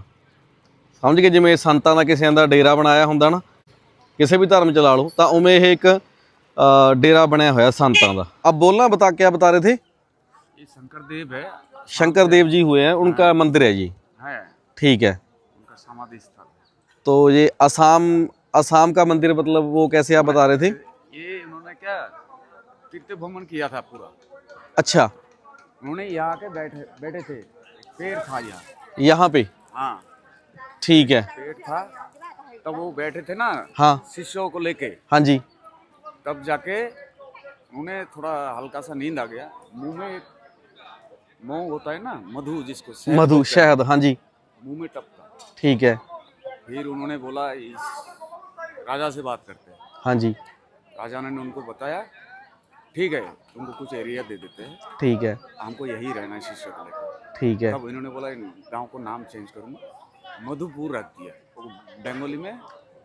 ਸਮਝ ਕੇ ਜਿਵੇਂ ਸੰਤਾਂ ਦਾ ਕਿਸੇ ਦਾ ਡੇਰਾ ਬਣਾਇਆ ਹੁੰਦਾ ਨਾ, ਕਿਸੇ ਵੀ ਧਰਮ ਚ ਲਾ ਲਓ, ਤਾਂ ਉਵੇਂ ਇਹ ਇੱਕ ਡੇਰਾ ਬਣਿਆ ਹੋਇਆ ਸੰਤਾਂ ਦਾ। ਆ ਬੋਲਣਾ ਬਤਾ ਕੇ ਬਤਾ ਰਹੇ ਥੇ। शंकर देव है। शंकर देव जी हुए हैं उनका मंदिर है जी। है। ठीक है। उनका समाधि स्थल तो ये असम असम का मंदिर मतलब वो कैसे आप बता रहे थे? ये इन्होंने क्या तीर्थ भ्रमण किया था पूरा। अच्छा। उन्होंने यहाँ आके बैठे बैठे थे। पेड़ था यहाँ। यहाँ पे? हाँ। ठीक है। पेड़ था। तब वो बैठे थे ना हाँ। शिष्यों को लेके। हाँ जी। तब जाके उन्हें थोड़ा हल्का सा नींद आ गया। मुँह में मोह होता है ना मधु जिसको शहद मधु शहद हाँ जी। मुँह में टपका। ठीक है। फिर उन्होंने बोला इस राजा से बात करते हैं। हाँ जी। राजा ने उनको बताया ठीक है तुमको कुछ एरिया दे देते हैं। ठीक है। हमको यही रहना है शिष्य को लेकर ठीक है। तब इन्होंने बोला गाँव को नाम चेंज करूँगा। मधुपुर रख दिया। वो बंगाली में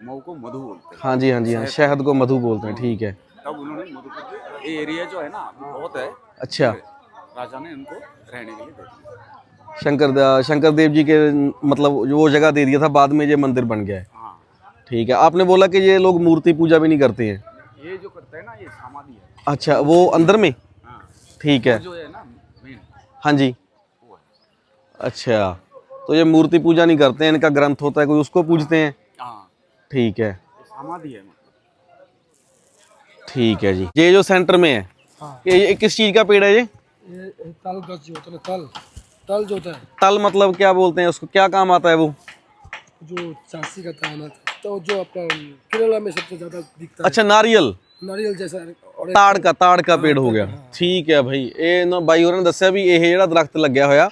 मऊ को मधु बोलते हैं। हाँ जी हाँ जी हाँ शहद को मधु बोलते हैं। ठीक है। तब उन्होंने मधुपुर ये एरिया जो है ना बहुत है। अच्छा। राजा ने उनको रहने के लिए दे दिया। शंकर शंकर देव जी के मतलब जो वो जगह दे दिया था बाद में ये मंदिर बन गया है। हाँ। ठीक है आपने बोला कि ये लोग मूर्ति पूजा भी नहीं करते हैं। ये जो करते हैं ना ये समाधि है। अच्छा वो अंदर में? हाँ। ठीक है। जो है ना मेन हाँ जी। अच्छा तो ये मूर्ति पूजा नहीं करते हैं इनका ग्रंथ होता है कोई उसको पूजते हैं? हाँ। ठीक है। समाधि है मतलब। ठीक है जी। ये जो सेंटर में है हाँ। ये ये किस चीज़ का पेड़ है ये? ये ये ताल गज जो होता है ना ताल ताल जो होता है तल मतलब क्या बोलते हैं उसको क्या काम आता है वो जो चासी का ताना था तो जो अपना केरला में सबसे ज्यादा दिखता अच्छा नारियल है नारियल जैसा और ਤਾੜ का ਤਾੜ का पेड़ हो गया ਠੀਕ ਹੈ ਭਾਈ ਇਹ ਨਾ ਬਾਈ ਹੋਰਾਂ ਨੇ ਦੱਸਿਆ ਵੀ ਇਹ ਜਿਹੜਾ ਦਰਖਤ ਲੱਗਿਆ ਹੋਇਆ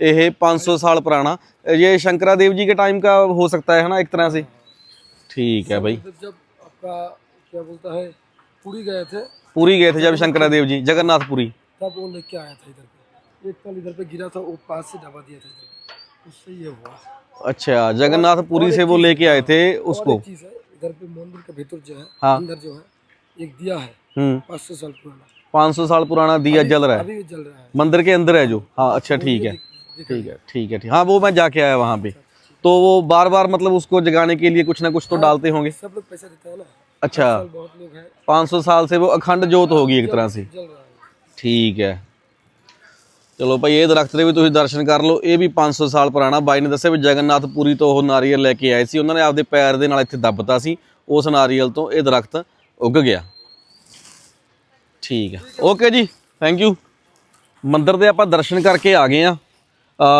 ਇਹ 500 ਸਾਲ ਪੁਰਾਣਾ ਇਹ शंकरा देव जी के टाइम का हो सकता है ना एक तरह से ठीक है भाई जब जब आपका क्या बोलता है पूरी गए थे पूरी गए थे जब शंकरा देव जी जगन्नाथपुरी तब वो लेके आया था इधर पे। एक तल इधर पे गिरा था वो पास से दबा दिया था इधर उससे ये हुआ। अच्छा जगन्नाथपुरी से वो लेके आए थे उसको? है इधर पे मंदिर के भीतर जो है हाँ। अंदर जो है एक दिया है। हम्म। पाँच सौ साल पुराना। 500 साल पुराना दिया जल रहा है? अभी जल रहा है। मंदिर के अंदर है जो? हाँ अच्छा ठीक है। ठीक है ठीक है ठीक। हाँ वो मैं जाके आया वहाँ पे। तो वो बार बार मतलब उसको जगाने के लिए कुछ ना कुछ तो डालते होंगे? सब लोग पैसा देते हैं ना। अच्छा। हैं। 500 साल से वो अखंड जोत होगी एक तरह से। जल रहा है। ਠੀਕ ਹੈ। ਚਲੋ ਭਾਈ, ਇਹ ਦਰਖਤ ਦੇ ਵੀ ਤੁਸੀਂ ਦਰਸ਼ਨ ਕਰ ਲਓ। ਇਹ ਵੀ 500 ਸਾਲ ਪੁਰਾਣਾ। ਬਾਈ ਨੇ ਦੱਸਿਆ ਵੀ ਜਗਨਨਾਥ ਪੁਰੀ ਤੋਂ ਉਹ ਨਾਰੀਅਲ ਲੈ ਕੇ ਆਏ ਸੀ। ਉਹਨਾਂ ਨੇ ਆਪਦੇ ਪੈਰ ਦੇ ਨਾਲ ਇੱਥੇ ਦੱਬਤਾ ਸੀ। ਉਸ ਨਾਰੀਅਲ ਤੋਂ ਇਹ ਦਰਖਤ ਉੱਗ ਗਿਆ। ਠੀਕ ਹੈ। ਓਕੇ ਜੀ ਥੈਂਕ ਯੂ ਮੰਦਿਰ ਦੇ ਆਪਾਂ ਦਰਸ਼ਨ ਕਰਕੇ ਆ ਗਏ ਆ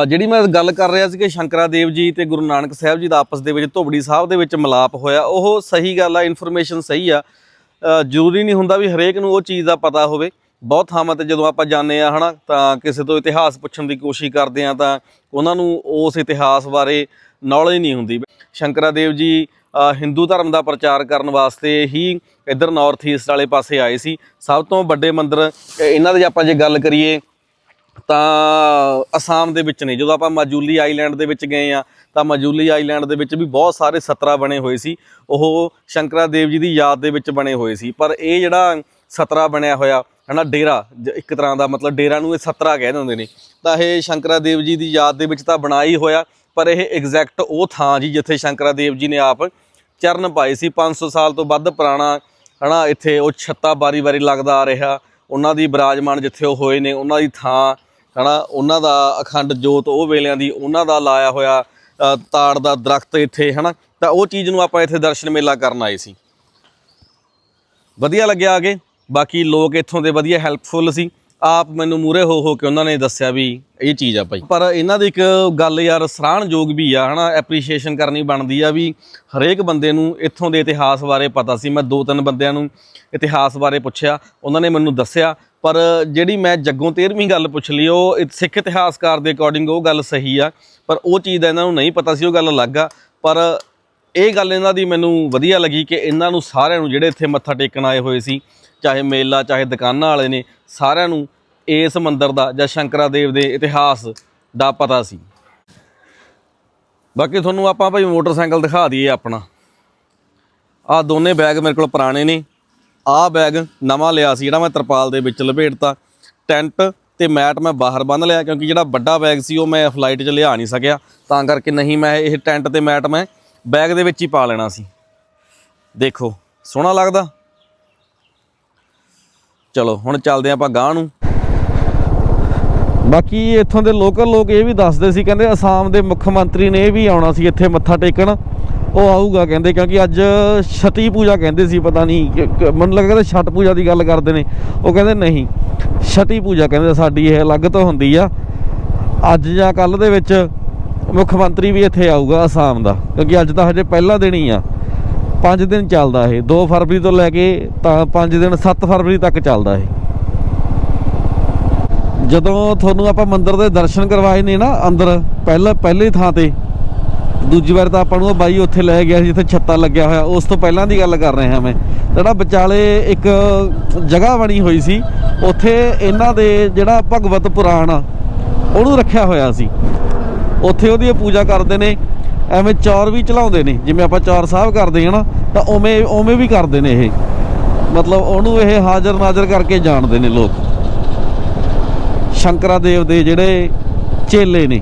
ਜਿਹੜੀ ਮੈਂ ਗੱਲ ਕਰ ਰਿਹਾ ਸੀ ਕਿ ਸ਼ੰਕਰਾ ਦੇਵ ਜੀ ਤੇ ਗੁਰੂ ਨਾਨਕ ਸਾਹਿਬ ਜੀ ਦਾ ਆਪਸ ਦੇ ਵਿੱਚ, ਧੋਬੜੀ ਸਾਹਿਬ ਦੇ ਵਿੱਚ ਮਿਲਾਪ ਹੋਇਆ। ਉਹ ਸਹੀ ਗੱਲ ਆ ਇਨਫੋਰਮੇਸ਼ਨ ਸਹੀ ਆ। ਜ਼ਰੂਰੀ ਨਹੀਂ ਹੁੰਦਾ ਵੀ ਹਰੇਕ ਨੂੰ ਉਹ ਚੀਜ਼ ਦਾ ਪਤਾ ਹੋਵੇ। ਬਹੁਤ ਥਾਵਾਂ ਤੇ ਜਦੋਂ ਆਪਾਂ ਜਾਂਦੇ ਆ, ਹਨਾ, ਤਾਂ ਕਿਸੇ ਤੋਂ ਇਤਿਹਾਸ ਪੁੱਛਣ ਦੀ ਕੋਸ਼ਿਸ਼ ਕਰਦੇ ਆ, ਤਾਂ ਉਹਨਾਂ ਨੂੰ ਉਸ ਇਤਿਹਾਸ ਬਾਰੇ ਨੌਲੇਜ ਨਹੀਂ ਹੁੰਦੀ। ਸ਼ੰਕਰਾ ਦੇਵ ਜੀ ਹਿੰਦੂ ਧਰਮ ਦਾ ਪ੍ਰਚਾਰ ਕਰਨ ਵਾਸਤੇ ਹੀ ਇੱਧਰ ਨਾਰਥ ਈਸਟ ਵਾਲੇ ਪਾਸੇ ਆਏ ਸੀ। ਸਭ ਤੋਂ ਵੱਡੇ ਮੰਦਿਰ ਇਹਨਾਂ ਦੇ ਆਪਾਂ ਜੇ ਗੱਲ ਕਰੀਏ, ਤਾਂ ਅਸਾਮ ਦੇ ਵਿੱਚ ਨੇ। ਜਦੋਂ ਆਪਾਂ ਮਾਜੂਲੀ ਆਈਲੈਂਡ ਦੇ ਵਿੱਚ ਗਏ ਆ, ਤਾਂ ਮਾਜੂਲੀ ਆਈਲੈਂਡ ਦੇ ਵਿੱਚ ਵੀ ਬਹੁਤ ਸਾਰੇ ਸਤਰਾ ਬਣੇ ਹੋਏ ਸੀ। ਉਹ ਸ਼ੰਕਰਾ ਦੇਵ ਜੀ ਦੀ ਯਾਦ ਦੇ ਵਿੱਚ ਬਣੇ ਹੋਏ ਸੀ। ਪਰ ਇਹ ਜਿਹੜਾ ਸਤਰਾ ਬਣਿਆ ਹੋਇਆ ਹਨਾ, ਡੇਰਾ, ਜ- ਇੱਕ ਤਰ੍ਹਾਂ ਦਾ ਮਤਲਬ ਡੇਰਾ ਨੂੰ ਇਹ ਸਤਰਾ ਕਹਿ ਦਿੰਦੇ ਨੇ। ਤਾਂ ਇਹ ਸ਼ੰਕਰਾ ਦੇਵ ਜੀ ਦੀ ਯਾਦ ਦੇ ਵਿੱਚ ਤਾਂ ਬਣਾ ਹੀ ਹੋਇਆ, ਪਰ ਇਹ ਐਗਜ਼ੈਕਟ ਉਹ ਥਾਂ ਜੀ ਜਿੱਥੇ ਸ਼ੰਕਰਾ ਦੇਵ ਜੀ ਨੇ ਆਪ ਚਰਨ ਪਾਏ ਸੀ। 500 ਸਾਲ ਤੋਂ ਵੱਧ ਪੁਰਾਣਾ, ਹਨਾ, ਇੱਥੇ ਉਹ ਛੱਤਾ ਬਾਰੀ ਬਾਰੀ ਲੱਗਦਾ ਆ ਰਿਹਾ। ਉਹਨਾਂ ਦੀ ਬਿਰਾਜਮਾਨ ਜਿੱਥੇ ਉਹ ਹੋਏ ਨੇ, ਉਹਨਾਂ ਦੀ ਥਾਂ, ਹਨਾ, ਉਹਨਾਂ ਦਾ ਅਖੰਡ ਜੋਤ ਉਹ ਵੇਲਿਆਂ ਦੀ ਉਹਨਾਂ ਦਾ ਲਾਇਆ ਹੋਇਆ ਤਾੜ ਦਾ ਦਰਖਤ ਇੱਥੇ, ਹਨਾ। ਤਾਂ ਉਹ ਚੀਜ਼ ਨੂੰ ਆਪਾਂ ਇੱਥੇ ਦਰਸ਼ਨ ਮੇਲਾ ਕਰਨ ਆਏ ਸੀ। ਵਧੀਆ ਲੱਗਿਆ ਆਗੇ ਬਾਕੀ ਲੋਕ ਇੱਥੋਂ ਦੇ ਵਧੀਆ ਹੈਲਪਫੁਲ ਸੀ। ਆਪ ਮੈਨੂੰ ਮੂਰੇ ਹੋ ਹੋ ਕੇ ਉਹਨਾਂ ਨੇ ਦੱਸਿਆ ਵੀ ਇਹ ਚੀਜ਼ ਆ ਭਾਈ ਪਰ ਇਹਨਾਂ ਦੀ ਇੱਕ ਗੱਲ ਯਾਰ ਸਰਾਹਣਯੋਗ ਵੀ ਆ, ਹਨਾ ਐਪਰੀਸ਼ੀਏਸ਼ਨ ਕਰਨੀ ਬਣਦੀ ਆ ਵੀ ਹਰੇਕ ਬੰਦੇ ਨੂੰ ਇੱਥੋਂ ਦੇ ਇਤਿਹਾਸ ਬਾਰੇ ਪਤਾ ਸੀ। ਮੈਂ ਦੋ ਤਿੰਨ ਬੰਦਿਆਂ ਨੂੰ ਇਤਿਹਾਸ ਬਾਰੇ ਪੁੱਛਿਆ, ਉਹਨਾਂ ਨੇ ਮੈਨੂੰ ਦੱਸਿਆ, ਪਰ ਜਿਹੜੀ ਮੈਂ ਜੱਗੋਂ 13ਵੀਂ ਗੱਲ ਪੁੱਛ ਲਈ, ਉਹ ਇ- ਸਿੱਖ ਇਤਿਹਾਸਕਾਰ ਦੇ ਅਕੋਰਡਿੰਗ ਉਹ ਗੱਲ ਸਹੀ ਆ, ਪਰ ਉਹ ਚੀਜ਼ ਦਾ ਇਹਨਾਂ ਨੂੰ ਨਹੀਂ ਪਤਾ ਸੀ, ਉਹ ਗੱਲ ਅਲੱਗ ਆ। ਪਰ ਇਹ ਗੱਲ ਇਹਨਾਂ ਦੀ ਮੈਨੂੰ ਵਧੀਆ ਲੱਗੀ ਕਿ ਇਹਨਾਂ ਨੂੰ ਸਾਰਿਆਂ ਨੂੰ ਜਿਹੜੇ ਇੱਥੇ ਮੱਥਾ ਟੇਕਣ ਆਏ ਹੋਏ ਸੀ ਚਾਹੇ ਮੇਲਾ, ਚਾਹੇ ਦੁਕਾਨਾਂ ਵਾਲੇ ਨੇ, ਸਾਰਿਆਂ ਨੂੰ ਇਸ ਮੰਦਿਰ ਦਾ ਜਾਂ ਸ਼ੰਕਰਾ ਦੇਵ ਦੇ ਇਤਿਹਾਸ ਦਾ ਪਤਾ ਸੀ। ਬਾਕੀ ਤੁਹਾਨੂੰ ਆਪਾਂ ਭਾਈ ਮੋਟਰਸਾਈਕਲ ਦਿਖਾ ਦਈਏ ਆਪਣਾ। ਆਹ ਦੋਨੇ ਬੈਗ ਮੇਰੇ ਕੋਲ ਪੁਰਾਣੇ ਨੇ। ਆਹ ਬੈਗ ਨਵਾਂ ਲਿਆ ਸੀ, ਜਿਹੜਾ ਮੈਂ ਤਰਪਾਲ ਦੇ ਵਿੱਚ ਲਪੇਟਤਾ। ਟੈਂਟ ਤੇ ਮੈਟ ਮੈਂ ਬਾਹਰ ਬੰਨ ਲਿਆ, ਕਿਉਂਕਿ ਜਿਹੜਾ ਵੱਡਾ ਬੈਗ ਸੀ, ਉਹ ਮੈਂ ਫਲਾਈਟ 'ਚ ਲਿਆ ਨਹੀਂ ਸਕਿਆ। ਤਾਂ ਕਰਕੇ ਨਹੀਂ ਮੈਂ ਇਹ ਟੈਂਟ ਤੇ ਮੈਟ ਮੈਂ ਬੈਗ ਦੇ ਵਿੱਚ ਹੀ ਪਾ ਲੈਣਾ ਸੀ। ਦੇਖੋ, ਸੋਹਣਾ ਲੱਗਦਾ। ਚਲੋ, ਹੁਣ ਚੱਲਦੇ ਆਪਾਂ ਗਾਂ ਨੂੰ। ਬਾਕੀ ਇੱਥੋਂ ਦੇ ਲੋਕਲ ਲੋਕ ਇਹ ਵੀ ਦੱਸਦੇ ਸੀ, ਕਹਿੰਦੇ ਅਸਾਮ ਦੇ ਮੁੱਖ ਮੰਤਰੀ ਨੇ ਇਹ ਵੀ ਆਉਣਾ ਸੀ, ਇੱਥੇ ਮੱਥਾ ਟੇਕਣ। ਉਹ ਆਊਗਾ, ਕਹਿੰਦੇ, ਕਿਉਂਕਿ ਅੱਜ ਛਟੀ ਪੂਜਾ ਕਹਿੰਦੇ ਸੀ, ਪਤਾ ਨਹੀਂ ਮੈਨੂੰ ਲੱਗਦਾ ਛਟ ਪੂਜਾ ਦੀ ਗੱਲ ਕਰਦੇ ਨੇ। ਉਹ ਕਹਿੰਦੇ ਨਹੀਂ ਛਟੀ ਪੂਜਾ ਕਹਿੰਦੇ ਸਾਡੀ ਇਹ ਅਲੱਗ ਤੋਂ ਹੁੰਦੀ ਆ। ਅੱਜ ਜਾਂ ਕੱਲ ਦੇ ਵਿੱਚ ਮੁੱਖ ਮੰਤਰੀ ਵੀ ਇੱਥੇ ਆਊਗਾ ਅਸਾਮ ਦਾ, ਕਿਉਂਕਿ ਅੱਜ ਤਾਂ ਹਜੇ ਪਹਿਲਾ ਦਿਨ ਹੀ ਆ। 5 ਦਿਨ ਚੱਲਦਾ ਇਹ। 2 ਫਰਵਰੀ ਤੋਂ ਲੈ ਕੇ ਤਾਂ 5 ਦਿਨ 7 ਫਰਵਰੀ ਤੱਕ ਚੱਲਦਾ ਇਹ। ਜਦੋਂ ਤੁਹਾਨੂੰ ਆਪਾਂ ਮੰਦਿਰ ਦੇ ਦਰਸ਼ਨ ਕਰਵਾਏ ਨੇ ਨਾ ਅੰਦਰ, ਪਹਿਲਾਂ ਪਹਿਲੀ ਥਾਂ ਤੇ, ਦੂਜੀ ਵਾਰ ਤਾਂ ਆਪਾਂ ਨੂੰ ਉਹ ਬਾਈ ਉੱਥੇ ਲੈ ਗਿਆ ਸੀ ਜਿੱਥੇ ਛੱਤਾ ਲੱਗਿਆ ਹੋਇਆ। ਉਸ ਤੋਂ ਪਹਿਲਾਂ ਦੀ ਗੱਲ ਕਰ ਰਿਹਾ ਮੈਂ। ਜਿਹੜਾ ਵਿਚਾਲੇ ਇੱਕ ਜਗ੍ਹਾ ਬਣੀ ਹੋਈ ਸੀ, ਉੱਥੇ ਇਹਨਾਂ ਦੇ ਜਿਹੜਾ ਭਗਵਤ ਪੁਰਾਣ ਆ, ਉਹਨੂੰ ਰੱਖਿਆ ਹੋਇਆ ਸੀ। ਉੱਥੇ ਉਹਦੀ ਪੂਜਾ ਕਰਦੇ ਨੇ। ਐਵੇਂ ਚੌਰ ਵੀ ਚਲਾਉਂਦੇ ਨੇ, ਜਿਵੇਂ ਆਪਾਂ ਚੌਰ ਸਾਹਿਬ ਕਰਦੇ ਹਾਂ ਨਾ, ਤਾਂ ਉਵੇਂ ਉਵੇਂ ਵੀ ਕਰਦੇ ਨੇ ਇਹ। ਮਤਲਬ ਉਹਨੂੰ ਇਹ ਹਾਜ਼ਰ ਨਾਜ਼ਰ ਕਰਕੇ ਜਾਣਦੇ ਨੇ ਲੋਕ। ਸ਼ੰਕਰਾ ਦੇਵ ਦੇ ਜਿਹੜੇ ਚੇਲੇ ਨੇ।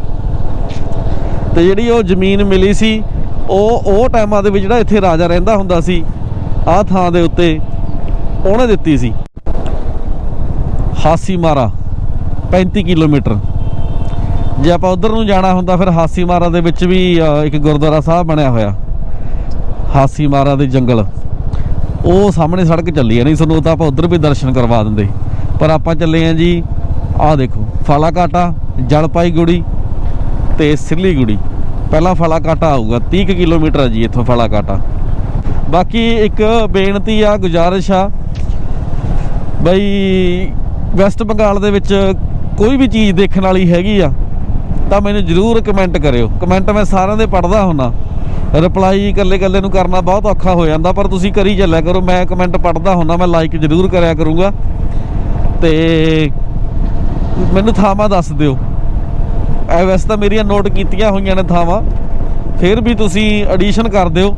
ਤੇ ਜਿਹੜੀ ਉਹ ਜ਼ਮੀਨ ਮਿਲੀ ਸੀ, ਉਹ ਉਹ ਟਾਈਮਾਂ ਦੇ ਵਿੱਚ ਜਿਹੜਾ ਇੱਥੇ ਰਾਜਾ ਰਹਿੰਦਾ ਹੁੰਦਾ ਸੀ ਆਹ ਥਾਂ ਦੇ ਉੱਤੇ ਉਹਨੇ ਦਿੱਤੀ ਸੀ। ਹਾਸੀ ਮਾਰਾ 35 ਕਿਲੋਮੀਟਰ। ਜੇ ਆਪਾਂ ਉਧਰ ਨੂੰ ਜਾਣਾ ਹੁੰਦਾ, ਫਿਰ ਹਾਸੀ ਮਾਰਾ ਦੇ ਵਿੱਚ ਵੀ ਇੱਕ ਗੁਰਦੁਆਰਾ ਸਾਹਿਬ ਬਣਿਆ ਹੋਇਆ। ਹਾਸੀ ਮਾਰਾ ਦੇ ਜੰਗਲ। ਉਹ ਸਾਹਮਣੇ ਸੜਕ ਚੱਲੀ ਆ ਨਹੀਂ, ਸਾਨੂੰ ਤਾਂ ਆਪਾਂ ਉਧਰ ਵੀ ਦਰਸ਼ਨ ਕਰਵਾ ਦਿੰਦੇ। ਪਰ ਆਪਾਂ ਚੱਲੇ ਆਂ ਜੀ, ਆਹ ਦੇਖੋ ਫਾਲਾ ਕਾਟਾ ਜਲਪਾਈ ਗੁੜੀ ਤੇ ਸਿੱਲੀ ਗੁੜੀ। ਪਹਿਲਾਂ ਫਾਲਾ ਕਾਟਾ ਆਊਗਾ 30 ਕੁ ਕਿਲੋਮੀਟਰ ਆ ਜੀ ਇੱਥੋਂ ਫਾਲਾ ਕਾਟਾ ਬਾਕੀ ਇੱਕ ਬੇਨਤੀ ਆ, ਗੁਜ਼ਾਰਿਸ਼ ਆ, ਬਈ ਵੈਸਟ ਬੰਗਾਲ ਦੇ ਵਿੱਚ ਕੋਈ ਵੀ ਚੀਜ਼ ਦੇਖਣ ਵਾਲੀ ਹੈਗੀ ਆ ਤਾਂ ਮੈਨੂੰ ਜਰੂਰ ਕਮੈਂਟ ਕਰਿਓ। ਕਮੈਂਟ ਮੈਂ ਸਾਰਿਆਂ ਦੇ ਪੜਦਾ ਹੁੰਨਾ। ਰਿਪਲਾਈ ਇਕੱਲੇ ਇਕੱਲੇ ਨੂੰ ਕਰਨਾ ਬਹੁਤ ਔਖਾ ਹੋ ਜਾਂਦਾ, ਪਰ ਤੁਸੀਂ ਕਰੀ ਚੱਲਿਆ ਕਰੋ। ਮੈਂ ਕਮੈਂਟ ਪੜਦਾ ਹੁੰਨਾ, ਮੈਂ ਲਾਈਕ ਜਰੂਰ ਕਰਿਆ ਕਰੂੰਗਾ। ਤੇ ਮੈਨੂੰ ਥਾਵਾਂ ਦੱਸ ਦਿਓ। ਐ ਵੈਸੇ ਤਾਂ ਮੇਰੀਆਂ ਨੋਟ ਕੀਤੀਆਂ ਹੋਈਆਂ ਨੇ ਥਾਵਾਂ। ਫਿਰ ਵੀ ਤੁਸੀਂ ਐਡੀਸ਼ਨ ਕਰ ਦਿਓ।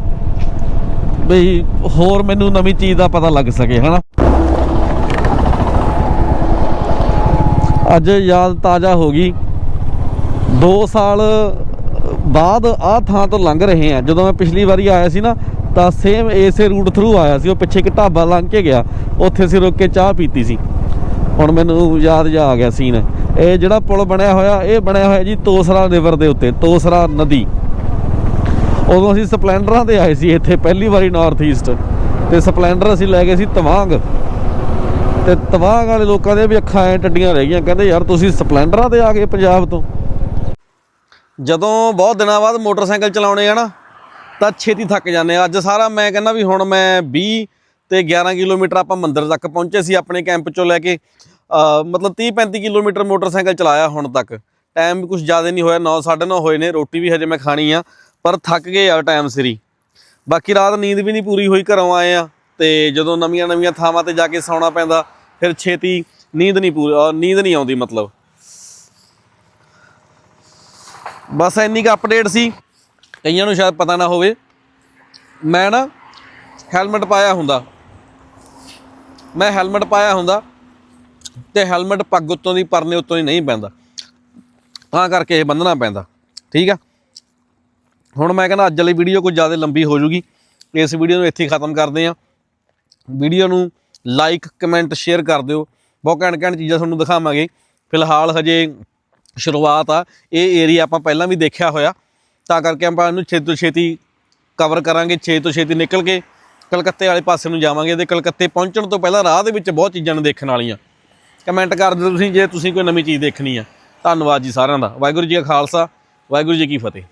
ਬਈ ਹੋਰ ਮੈਨੂੰ ਨਵੀਂ ਚੀਜ਼ ਦਾ ਪਤਾ ਲੱਗ ਸਕੇ, ਹਨਾ? ਅੱਜ ਯਾਦ ਤਾਜ਼ਾ ਹੋ ਗਈ। 2 ਸਾਲ ਬਾਅਦ ਆਹ ਥਾਂ ਤੋਂ ਲੰਘ ਰਹੇ ਆ। ਜਦੋਂ ਮੈਂ ਪਿਛਲੀ ਵਾਰੀ ਆਇਆ ਸੀ ਨਾ, ਤਾਂ ਸੇਮ ਇਸੇ ਰੂਟ ਥਰੂ ਆਇਆ ਸੀ। ਉਹ ਪਿੱਛੇ ਇੱਕ ਢਾਬਾ ਲੰਘ ਕੇ ਗਿਆ। ਉੱਥੇ ਅਸੀਂ ਰੁਕ ਕੇ ਚਾਹ ਪੀਤੀ ਸੀ। ਹੁਣ ਮੈਨੂੰ ਯਾਦ ਜਾ ਆ ਗਿਆ ਸੀਨ ਇਹ ਜਿਹੜਾ ਪੁਲ ਬਣਿਆ ਹੋਇਆ, ਇਹ ਬਣਿਆ ਹੋਇਆ ਜੀ ਤੋਸਰਾ ਰਿਵਰ ਦੇ ਉੱਤੇ, ਤੋਸਰਾ ਨਦੀ। ਉਦੋਂ ਅਸੀਂ ਸਪਲੈਂਡਰਾਂ ਤੇ ਆਏ ਸੀ ਇੱਥੇ, ਪਹਿਲੀ ਵਾਰੀ ਨਾਰਥ ਈਸਟ ਤੇ ਸਪਲੈਂਡਰ ਅਸੀਂ ਲੈ ਗਏ ਸੀ ਤਵਾਂਗ। ਤੇ ਤਵਾਂਗ ਵਾਲੇ ਲੋਕਾਂ ਦੇ ਵੀ ਅੱਖਾਂ ਐ ਟੱਡੀਆਂ ਰਹਿ ਗਈਆਂ। ਕਹਿੰਦੇ, ਯਾਰ, ਤੁਸੀਂ ਸਪਲੈਂਡਰਾਂ ਤੇ ਆ ਗਏ ਪੰਜਾਬ ਤੋਂ। ਜਦੋਂ ਬਹੁਤ ਦਿਨਾਂ ਬਾਅਦ ਮੋਟਰਸਾਈਕਲ ਚਲਾਉਣੇ ਆ ਨਾ, ਤਾਂ ਛੇਤੀ ਥੱਕ ਜਾਂਦੇ ਆ। ਅੱਜ ਸਾਰਾ ਮੈਂ ਕਹਿੰਦਾ ਵੀ ਹੁਣ ਮੈਂ 20 ਤੇ 11 ਕਿਲੋਮੀਟਰ ਆਪਾਂ ਮੰਦਰ ਤੱਕ ਪਹੁੰਚੇ ਸੀ ਆਪਣੇ ਕੈਂਪ ਚੋਂ ਲੈ ਕੇ। ਮਤਲਬ 30 35 ਕਿਲੋਮੀਟਰ ਮੋਟਰਸਾਈਕਲ ਚਲਾਇਆ ਹੁਣ ਤੱਕ। ਟਾਈਮ ਵੀ ਕੁਝ ਜ਼ਿਆਦਾ ਨਹੀਂ ਹੋਇਆ 9 9:30 ਹੋਏ ਨੇ, ਰੋਟੀ ਵੀ ਹਜੇ ਮੈਂ ਖਾਣੀ ਆ, ਪਰ ਥੱਕ ਗਏ ਆ ਟਾਈਮ ਸਿਰੀ। ਬਾਕੀ ਰਾਤ ਨੀਂਦ ਵੀ ਨਹੀਂ ਪੂਰੀ ਹੋਈ, ਘਰੋਂ ਆਏ ਆ ਤੇ ਜਦੋਂ ਨਵੀਆਂ ਨਵੀਆਂ ਥਾਵਾਂ ਤੇ ਜਾ ਕੇ ਸੌਣਾ ਪੈਂਦਾ, ਫਿਰ ਛੇਤੀ ਨੀਂਦ ਨਹੀਂ ਪੂਰੀ ਨੀਂਦ ਨਹੀਂ ਆਉਂਦੀ ਮਤਲਬ। ਬਸ ਇੰਨੀ ਕੁ ਅਪਡੇਟ ਸੀ। ਕਈਆਂ ਨੂੰ ਸ਼ਾਇਦ ਪਤਾ ਨਾ ਹੋਵੇ। ਮੈਂ ਨਾ ਹੈਲਮਟ ਪਾਇਆ ਹੁੰਦਾ। ਮੈਂ ਹੈਲਮਟ ਪਾਇਆ ਹੁੰਦਾ ਤੇ ਹੈਲਮਟ ਪੱਗ ਉੱਤੋਂ ਦੀ, ਪਰਨੇ ਉੱਤੋਂ ਦੀ ਨਹੀਂ ਪੈਂਦਾ। ਤਾਂ ਕਰਕੇ ਇਹ ਬੰਨਣਾ ਪੈਂਦਾ। ਠੀਕ ਆ? ਹੁਣ ਮੈਂ ਕਹਿੰਦਾ ਅੱਜ ਵਾਲੀ ਵੀਡੀਓ ਕੁਝ ਜ਼ਿਆਦਾ ਲੰਬੀ ਹੋ ਜੂਗੀ ਇਸ ਵੀਡੀਓ ਨੂੰ ਇੱਥੇ ਹੀ ਖਤਮ ਕਰਦੇ ਆ ਵੀਡੀਓ ਨੂੰ ਲਾਈਕ ਕਮੈਂਟ ਸ਼ੇਅਰ ਕਰ ਦਿਓ। ਬਹੁਤ ਘੈਂਟ ਘੈਂਟ ਚੀਜ਼ਾਂ ਤੁਹਾਨੂੰ ਦਿਖਾਵਾਂਗੇ। ਫਿਲਹਾਲ ਹਜੇ ਸ਼ੁਰੂਆਤ ਆ, ਇਹ ਏਰੀਆ ਆਪਾਂ ਪਹਿਲਾਂ ਵੀ ਦੇਖਿਆ ਹੋਇਆ। ਤਾਂ ਕਰਕੇ ਆਪਾਂ ਇਹਨੂੰ ਛੇਤੀ ਤੋਂ ਛੇਤੀ ਕਵਰ ਕਰਾਂਗੇ, ਛੇ ਤੋਂ ਛੇਤੀ ਨਿਕਲ ਕੇ ਕਲਕੱਤੇ ਵਾਲੇ ਪਾਸੇ ਨੂੰ ਜਾਵਾਂਗੇ ਤੇ ਕਲਕੱਤੇ ਪਹੁੰਚਣ ਤੋਂ ਪਹਿਲਾਂ ਰਾਹ ਦੇ ਵਿੱਚ ਬਹੁਤ ਚੀਜ਼ਾਂ ਨੇ ਦੇਖਣ ਵਾਲੀਆਂ। ਕਮੈਂਟ ਕਰ ਦਿਓ ਤੁਸੀਂ, ਜੇ ਤੁਸੀਂ ਕੋਈ ਨਵੀਂ ਚੀਜ਼ ਦੇਖਣੀ ਆ। ਧੰਨਵਾਦ ਜੀ ਸਾਰਿਆਂ ਦਾ। ਵਾਹਿਗੁਰੂ ਜੀ ਕਾ ਖਾਲਸਾ, ਵਾਹਿਗੁਰੂ ਜੀ ਕੀ ਫਤਿਹ।